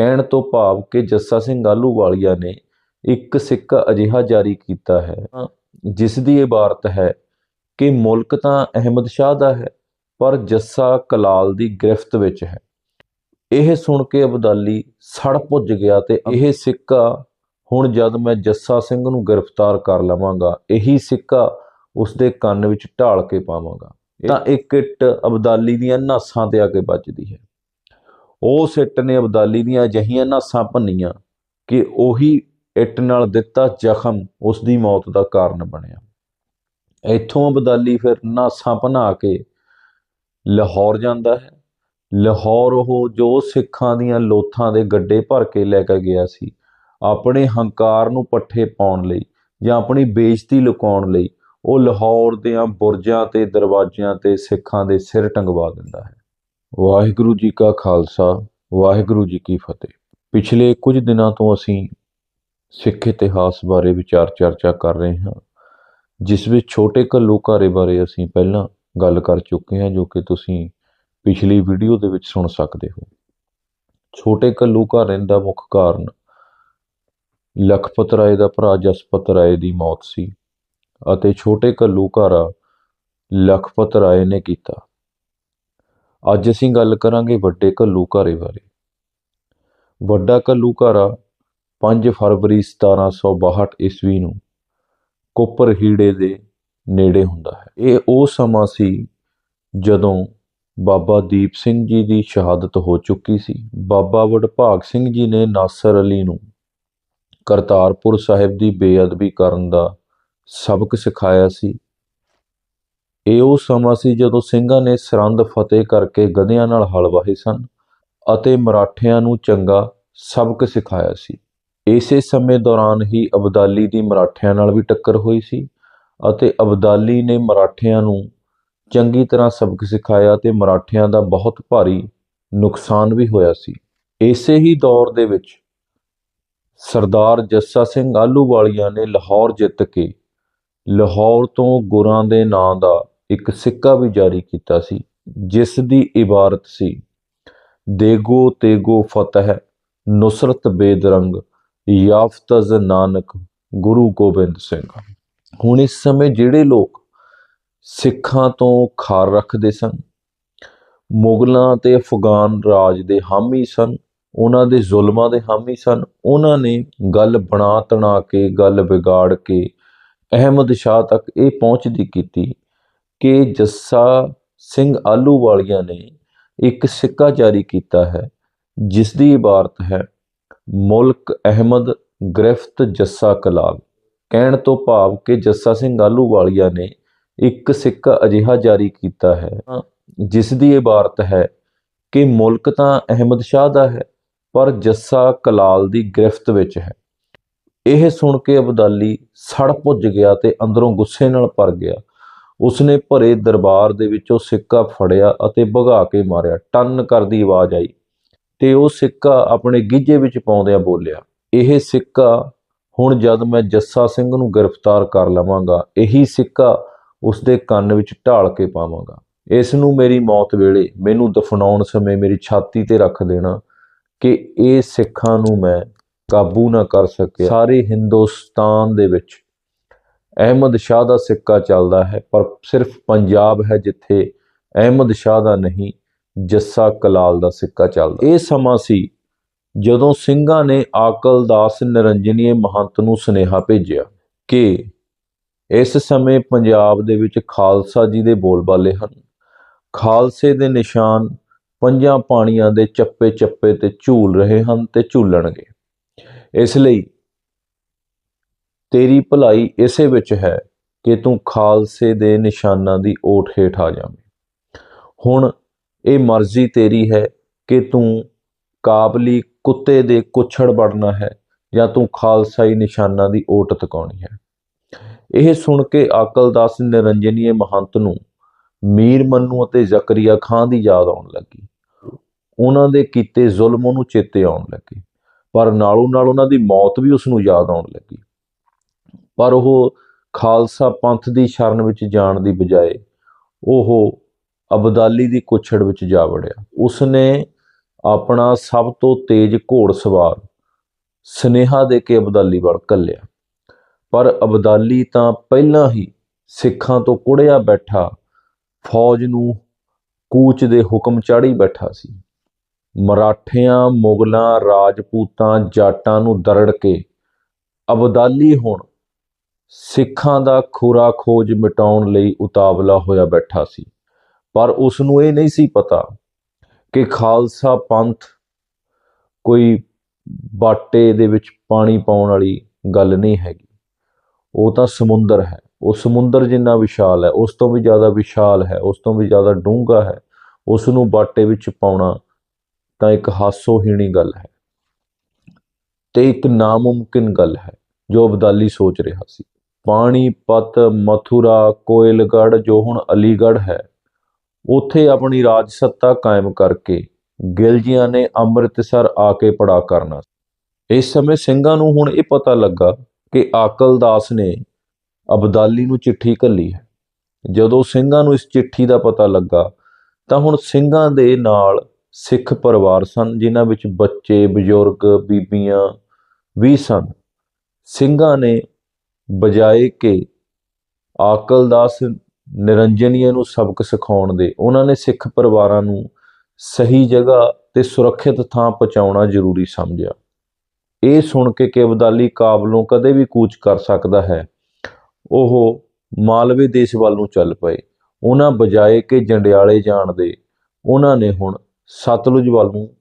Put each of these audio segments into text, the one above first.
ਕਹਿਣ ਤੋਂ ਭਾਵ ਕਿ ਜੱਸਾ ਸਿੰਘ ਆਹਲੂਵਾਲੀਆ ਨੇ ਇੱਕ ਸਿੱਕਾ ਅਜਿਹਾ ਜਾਰੀ ਕੀਤਾ ਹੈ ਜਿਸ ਦੀ ਇਬਾਰਤ ਹੈ ਕਿ ਮੁਲਕ ਤਾਂ ਅਹਿਮਦ ਸ਼ਾਹ ਦਾ ਹੈ ਪਰ ਜੱਸਾ ਕਲਾਲ ਦੀ ਗ੍ਰਿਫਤ ਵਿੱਚ ਹੈ। ਇਹ ਸੁਣ ਕੇ ਅਬਦਾਲੀ ਸੜ ਭੁੱਜ ਗਿਆ ਤੇ ਇਹ ਸਿੱਕਾ ਹੁਣ ਜਦ ਮੈਂ ਜੱਸਾ ਸਿੰਘ ਨੂੰ ਗ੍ਰਿਫਤਾਰ ਕਰ ਲਵਾਂਗਾ ਇਹੀ ਸਿੱਕਾ ਉਸ ਦੇ ਕੰਨ ਵਿੱਚ ਢਾਲ ਕੇ ਪਾਵਾਂਗਾ। ਤਾਂ ਇੱਕ ਇੱਟ ਅਬਦਾਲੀ ਦੀਆਂ ਨਾਸਾਂ ਤੇ ਆ ਕੇ ਵੱਜਦੀ ਹੈ। ਉਸ ਇੱਟ ਨੇ ਅਬਦਾਲੀ ਦੀਆਂ ਅਜਿਹੀਆਂ ਨਾਸਾਂ ਭੰਨੀਆਂ ਕਿ ਉਹੀ ਇੱਟ ਨਾਲ ਦਿੱਤਾ ਜ਼ਖਮ ਉਸ ਦੀ ਮੌਤ ਦਾ ਕਾਰਨ ਬਣਿਆ। ਇੱਥੋਂ ਅਬਦਾਲੀ ਫਿਰ ਨਾਸਾਂ ਭਨਾ ਕੇ ਲਾਹੌਰ ਜਾਂਦਾ ਹੈ। ਲਾਹੌਰ ਉਹ ਜੋ ਸਿੱਖਾਂ ਦੀਆਂ ਲੋਥਾਂ ਦੇ ਗੱਡੇ ਭਰ ਕੇ ਲੈ ਕੇ ਗਿਆ ਸੀ, ਆਪਣੇ ਹੰਕਾਰ ਨੂੰ ਪੱਠੇ ਪਾਉਣ ਲਈ ਜਾਂ ਆਪਣੀ ਬੇਇੱਜ਼ਤੀ ਲੁਕਾਉਣ ਲਈ, ਉਹ ਲਾਹੌਰ ਦੀਆਂ ਬੁਰਜਾਂ ਤੇ ਦਰਵਾਜ਼ਿਆਂ ਤੇ ਸਿੱਖਾਂ ਦੇ ਸਿਰ ਟੰਗਵਾ ਦਿੰਦਾ ਹੈ। ਵਾਹਿਗੁਰੂ ਜੀ ਕਾ ਖਾਲਸਾ, ਵਾਹਿਗੁਰੂ ਜੀ ਕੀ ਫਤਿਹ। ਪਿਛਲੇ ਕੁਝ ਦਿਨਾਂ ਤੋਂ ਅਸੀਂ ਸਿੱਖ ਇਤਿਹਾਸ ਬਾਰੇ ਵਿਚਾਰ ਚਰਚਾ ਕਰ ਰਹੇ ਹਾਂ, ਜਿਸ ਵਿੱਚ ਛੋਟੇ ਘੱਲੂਘਾਰੇ ਬਾਰੇ ਅਸੀਂ ਪਹਿਲਾਂ ਗੱਲ ਕਰ ਚੁੱਕੇ ਹਾਂ, ਜੋ ਕਿ ਤੁਸੀਂ ਪਿਛਲੀ ਵੀਡੀਓ ਦੇ ਵਿੱਚ ਸੁਣ ਸਕਦੇ ਹੋ। ਛੋਟੇ ਘੱਲੂਘਾਰੇ ਦਾ ਮੁੱਖ ਕਾਰਨ ਲਖਪਤ ਰਾਏ ਦਾ ਭਰਾ ਜਸਪਤ ਰਾਏ ਦੀ ਮੌਤ ਸੀ ਅਤੇ ਛੋਟੇ ਘੱਲੂਘਾਰਾ ਲਖਪਤ ਰਾਏ ਨੇ ਕੀਤਾ। ਅੱਜ ਅਸੀਂ ਗੱਲ ਕਰਾਂਗੇ ਵੱਡੇ ਘੱਲੂਘਾਰੇ ਬਾਰੇ। ਵੱਡਾ ਘੱਲੂਘਾਰਾ 5 ਫਰਵਰੀ 1762 ਈਸਵੀ ਨੂੰ ਕੋਪਰ ਹੀੜੇ ਦੇ ਨੇੜੇ ਹੁੰਦਾ ਹੈ। ਇਹ ਉਹ ਸਮਾਂ ਸੀ ਜਦੋਂ ਬਾਬਾ ਦੀਪ ਸਿੰਘ ਜੀ ਦੀ ਸ਼ਹਾਦਤ ਹੋ ਚੁੱਕੀ ਸੀ। ਬਾਬਾ ਵਡਭਾਗ ਸਿੰਘ ਜੀ ਨੇ ਨਾਸਰ ਅਲੀ ਨੂੰ ਕਰਤਾਰਪੁਰ ਸਾਹਿਬ ਦੀ ਬੇਅਦਬੀ ਕਰਨ ਦਾ ਸਬਕ ਸਿਖਾਇਆ ਸੀ। ਇਹ ਉਹ ਸਮਾਂ ਸੀ ਜਦੋਂ ਸਿੰਘਾਂ ਨੇ ਸਰੰਦ ਫਤਿਹ ਕਰਕੇ ਗਧਿਆਂ ਨਾਲ ਹਲ ਵਾਹੇ ਸਨ ਅਤੇ ਮਰਾਠਿਆਂ ਨੂੰ ਚੰਗਾ ਸਬਕ ਸਿਖਾਇਆ ਸੀ। ਇਸੇ ਸਮੇਂ ਦੌਰਾਨ ਹੀ ਅਬਦਾਲੀ ਦੀ ਮਰਾਠਿਆਂ ਨਾਲ ਵੀ ਟੱਕਰ ਹੋਈ ਸੀ ਅਤੇ ਅਬਦਾਲੀ ਨੇ ਮਰਾਠਿਆਂ ਨੂੰ ਚੰਗੀ ਤਰ੍ਹਾਂ ਸਬਕ ਸਿਖਾਇਆ ਤੇ ਮਰਾਠਿਆਂ ਦਾ ਬਹੁਤ ਭਾਰੀ ਨੁਕਸਾਨ ਵੀ ਹੋਇਆ ਸੀ। ਇਸੇ ਹੀ ਦੌਰ ਦੇ ਵਿੱਚ ਸਰਦਾਰ ਜੱਸਾ ਸਿੰਘ ਆਹਲੂਵਾਲੀਆ ਨੇ ਲਾਹੌਰ ਜਿੱਤ ਕੇ ਲਾਹੌਰ ਤੋਂ ਗੁਰਾਂ ਦੇ ਨਾਂ ਦਾ ਇੱਕ ਸਿੱਕਾ ਵੀ ਜਾਰੀ ਕੀਤਾ ਸੀ, ਜਿਸ ਦੀ ਇਬਾਰਤ ਸੀ, ਦੇਗੋ ਤੇਗੋ ਫਤਹ, ਨੁਸਰਤ ਬੇਦਰੰਗ, ਯਾਫਤਜ਼ ਨਾਨਕ, ਗੁਰੂ ਗੋਬਿੰਦ ਸਿੰਘ। ਹੁਣ ਇਸ ਸਮੇਂ ਜਿਹੜੇ ਲੋਕ ਸਿੱਖਾਂ ਤੋਂ ਖਾਰ ਰੱਖਦੇ ਸਨ, ਮੁਗਲਾਂ ਤੇ ਅਫਗਾਨ ਰਾਜ ਦੇ ਹਾਮੀ ਸਨ, ਉਹਨਾਂ ਦੇ ਜ਼ੁਲਮਾਂ ਦੇ ਹਾਮੀ ਸਨ, ਉਹਨਾਂ ਨੇ ਗੱਲ ਬਣਾ ਤਣਾ ਕੇ, ਗੱਲ ਵਿਗਾੜ ਕੇ, ਅਹਿਮਦ ਸ਼ਾਹ ਤੱਕ ਇਹ ਪਹੁੰਚਦੀ ਕੀਤੀ। ਕਿ ਜੱਸਾ ਸਿੰਘ ਆਹਲੂਵਾਲੀਆ ਨੇ ਇੱਕ ਸਿੱਕਾ ਜਾਰੀ ਕੀਤਾ ਹੈ ਜਿਸ ਦੀ ਇਬਾਰਤ ਹੈ ਮੁਲਕ ਅਹਿਮਦ ਗ੍ਰਿਫਤ ਜੱਸਾ ਕਲਾਲ। ਕਹਿਣ ਤੋਂ ਭਾਵ ਕਿ ਜੱਸਾ ਸਿੰਘ ਆਹਲੂਵਾਲੀਆ ਨੇ ਇੱਕ ਸਿੱਕਾ ਅਜਿਹਾ ਜਾਰੀ ਕੀਤਾ ਹੈ ਜਿਸ ਦੀ ਇਬਾਰਤ ਹੈ ਕਿ ਮੁਲਕ ਤਾਂ ਅਹਿਮਦ ਸ਼ਾਹ ਦਾ ਹੈ ਪਰ ਜੱਸਾ ਕਲਾਲ ਦੀ ਗ੍ਰਿਫਤ ਵਿੱਚ ਹੈ। ਇਹ ਸੁਣ ਕੇ ਅਬਦਾਲੀ ਸੜ ਭੁੱਜ ਗਿਆ ਤੇ ਅੰਦਰੋਂ ਗੁੱਸੇ ਨਾਲ ਭਰ ਗਿਆ। ਉਸਨੇ ਭਰੇ ਦਰਬਾਰ ਦੇ ਵਿੱਚੋਂ ਸਿੱਕਾ ਫੜਿਆ ਅਤੇ ਭਗਾ ਕੇ ਮਾਰਿਆ। ਟੰਨ ਕਰਦੀ ਆਵਾਜ਼ ਆਈ ਤੇ ਉਹ ਸਿੱਕਾ ਆਪਣੇ ਗੀਜੇ ਵਿੱਚ ਪਾਉਂਦਿਆਂ ਬੋਲਿਆ, ਇਹ ਸਿੱਕਾ, ਹੁਣ ਜਦ ਮੈਂ ਜੱਸਾ ਸਿੰਘ ਨੂੰ ਗ੍ਰਿਫਤਾਰ ਕਰ ਲਵਾਂਗਾ, ਇਹੀ ਸਿੱਕਾ ਉਸਦੇ ਕੰਨ ਵਿੱਚ ਢਾਲ ਕੇ ਪਾਵਾਂਗਾ। ਇਸ ਨੂੰ ਮੇਰੀ ਮੌਤ ਵੇਲੇ ਮੈਨੂੰ ਦਫਨਾਉਣ ਸਮੇਂ ਮੇਰੀ ਛਾਤੀ ਤੇ ਰੱਖ ਦੇਣਾ ਕਿ ਇਹ ਸਿੱਖਾਂ ਨੂੰ ਮੈਂ ਕਾਬੂ ਨਾ ਕਰ ਸਕਿਆ। ਸਾਰੇ ਹਿੰਦੁਸਤਾਨ ਦੇ ਵਿੱਚ ਅਹਿਮਦ ਸ਼ਾਹ ਦਾ ਸਿੱਕਾ ਚੱਲਦਾ ਹੈ, ਪਰ ਸਿਰਫ ਪੰਜਾਬ ਹੈ ਜਿੱਥੇ ਅਹਿਮਦ ਸ਼ਾਹ ਦਾ ਨਹੀਂ, ਜੱਸਾ ਕਲਾਲ ਦਾ ਸਿੱਕਾ ਚੱਲਦਾ। ਇਹ ਸਮਾਂ ਸੀ ਜਦੋਂ ਸਿੰਘਾਂ ਨੇ ਆਕਲ ਦਾਸ ਨਿਰੰਜਨੀਏ ਮਹੰਤ ਨੂੰ ਸੁਨੇਹਾ ਭੇਜਿਆ ਕਿ ਇਸ ਸਮੇਂ ਪੰਜਾਬ ਦੇ ਵਿੱਚ ਖਾਲਸਾ ਜੀ ਦੇ ਬੋਲਬਾਲੇ ਹਨ। ਖਾਲਸੇ ਦੇ ਨਿਸ਼ਾਨ ਪੰਜਾਂ ਪਾਣੀਆਂ ਦੇ ਚੱਪੇ ਚੱਪੇ ਤੇ ਝੂਲ ਰਹੇ ਹਨ ਤੇ ਝੂਲਣਗੇ। ਇਸ ਲਈ ਤੇਰੀ ਭਲਾਈ ਇਸੇ ਵਿੱਚ ਹੈ ਕਿ ਤੂੰ ਖਾਲਸੇ ਦੇ ਨਿਸ਼ਾਨਾਂ ਦੀ ਓਟ ਹੇਠ ਆ ਜਾਵੇਂ। ਹੁਣ ਇਹ ਮਰਜ਼ੀ ਤੇਰੀ ਹੈ ਕਿ ਤੂੰ ਕਾਬਲੀ ਕੁੱਤੇ ਦੇ ਕੁਛੜ ਬਣਨਾ ਹੈ ਜਾਂ ਤੂੰ ਖਾਲਸਾਈ ਨਿਸ਼ਾਨਾਂ ਦੀ ਓਟ ਤਕਾਉਣੀ ਹੈ। ਇਹ ਸੁਣ ਕੇ ਆਕਲਦਾਸ ਨਿਰੰਜਨੀਏ ਮਹੰਤ ਨੂੰ ਮੀਰ ਮੰਨੂ ਅਤੇ ਜ਼ਕਰੀਆ ਖਾਨ ਦੀ ਯਾਦ ਆਉਣ ਲੱਗੀ। ਉਹਨਾਂ ਦੇ ਕੀਤੇ ਜ਼ੁਲਮ ਉਹਨੂੰ ਚੇਤੇ ਆਉਣ ਲੱਗੇ, ਪਰ ਨਾਲੋਂ ਨਾਲ ਉਹਨਾਂ ਦੀ ਮੌਤ ਵੀ ਉਸ ਨੂੰ ਯਾਦ ਆਉਣ ਲੱਗੀ। ਪਰ ਉਹ ਖਾਲਸਾ ਪੰਥ ਦੀ ਸ਼ਰਨ ਵਿੱਚ ਜਾਣ ਦੀ ਬਜਾਏ ਉਹ ਅਬਦਾਲੀ ਦੀ ਕੁਛੜ ਵਿੱਚ ਜਾ ਵੜਿਆ। ਉਸਨੇ ਆਪਣਾ ਸਭ ਤੋਂ ਤੇਜ਼ ਘੋੜਸਵਾਰ ਸਨੇਹਾ ਦੇ ਕੇ ਅਬਦਾਲੀ ਵੱਲ ਘੱਲਿਆ। ਪਰ ਅਬਦਾਲੀ ਤਾਂ ਪਹਿਲਾਂ ਹੀ ਸਿੱਖਾਂ ਤੋਂ ਕੁੜਿਆ ਬੈਠਾ, ਫੌਜ ਨੂੰ ਕੂਚ ਦੇ ਹੁਕਮ ਚਾੜੀ ਬੈਠਾ ਸੀ। ਮਰਾਠਿਆਂ, ਮੁਗਲਾਂ, ਰਾਜਪੂਤਾਂ, ਜਾਟਾਂ ਨੂੰ ਦਰੜ ਕੇ ਅਬਦਾਲੀ ਹੁਣ ਸਿੱਖਾਂ ਦਾ ਖੁਰਾ ਖੋਜ ਮਿਟਾਉਣ ਲਈ ਉਤਾਵਲਾ ਹੋਇਆ ਬੈਠਾ ਸੀ। ਪਰ ਉਸ ਨੂੰ ਇਹ ਨਹੀਂ ਸੀ ਪਤਾ ਕਿ ਖਾਲਸਾ ਪੰਥ ਕੋਈ ਬਾਟੇ ਦੇ ਵਿੱਚ ਪਾਣੀ ਪਾਉਣ ਵਾਲੀ ਗੱਲ ਨਹੀਂ ਹੈਗੀ। ਉਹ ਤਾਂ ਸਮੁੰਦਰ ਹੈ। ਉਹ ਸਮੁੰਦਰ ਜਿੰਨਾ ਵਿਸ਼ਾਲ ਹੈ, ਉਸ ਤੋਂ ਵੀ ਜ਼ਿਆਦਾ ਵਿਸ਼ਾਲ ਹੈ, ਉਸ ਤੋਂ ਵੀ ਜ਼ਿਆਦਾ ਡੂੰਘਾ ਹੈ ਉਸ ਨੂੰ ਬਾਟੇ ਵਿੱਚ ਪਾਉਣਾ ਤਾਂ ਇੱਕ ਹਾਸੋਹੀਣੀ ਗੱਲ ਹੈ ਤੇ ਇੱਕ ਨਾਮੁਮਕਿਨ ਗੱਲ ਹੈ ਜੋ ਅਬਦਾਲੀ ਸੋਚ ਰਿਹਾ ਸੀ। ਪਾਣੀਪਤ ਮਥੁਰਾ, ਕੋਇਲਗੜ੍ਹ, ਜੋ ਹੁਣ ਅਲੀਗੜ੍ਹ ਹੈ, ਉੱਥੇ ਆਪਣੀ ਰਾਜ ਸੱਤਾ ਕਾਇਮ ਕਰਕੇ ਗਿਲਜੀਆਂ ਨੇ ਅੰਮ੍ਰਿਤਸਰ ਆ ਕੇ ਪੜਾ ਕਰਨਾ ਇਸ ਸਮੇਂ ਸਿੰਘਾਂ ਨੂੰ ਹੁਣ ਇਹ ਪਤਾ ਲੱਗਾ ਕਿ ਆਕਲਦਾਸ ਨੇ ਅਬਦਾਲੀ ਨੂੰ ਚਿੱਠੀ ਘੱਲੀ ਹੈ। ਜਦੋਂ ਸਿੰਘਾਂ ਨੂੰ ਇਸ ਚਿੱਠੀ ਦਾ ਪਤਾ ਲੱਗਾ, ਤਾਂ ਹੁਣ ਸਿੰਘਾਂ ਦੇ ਨਾਲ ਸਿੱਖ ਪਰਿਵਾਰ ਸਨ, ਜਿਨ੍ਹਾਂ ਵਿੱਚ ਬੱਚੇ, ਬਜ਼ੁਰਗ, ਬੀਬੀਆਂ ਵੀ ਸਨ। ਸਿੰਘਾਂ ਨੇ ਬਜਾਏ ਕਿ ਆਕਲਦਾਸ ਨਿਰੰਜਨੀਏ ਨੂੰ ਸਬਕ ਸਿਖਾਉਣ ਦੇ, ਉਹਨਾਂ ਨੇ ਸਿੱਖ ਪਰਿਵਾਰਾਂ ਨੂੰ ਸਹੀ ਜਗ੍ਹਾ ਤੇ ਸੁਰੱਖਿਅਤ ਥਾਂ ਪਹੁੰਚਾਉਣਾ ਜ਼ਰੂਰੀ ਸਮਝਿਆ। ਇਹ ਸੁਣ ਕੇ ਕਿ ਅਬਦਾਲੀ ਕਾਬਲੋਂ ਕਦੇ ਵੀ ਕੂਚ ਕਰ ਸਕਦਾ ਹੈ। ਉਹ ਮਾਲਵੇ ਦੇਸ਼ ਵੱਲ ਨੂੰ ਚੱਲ ਪਏ। ਉਹਨਾਂ ਬਜਾਏ ਕਿ ਜੰਡਿਆਲੇ ਜਾਣ ਦੇ, ਉਹਨਾਂ ਨੇ ਹੁਣ ਸਤਲੁਜ ਵੱਲ ਨੂੰ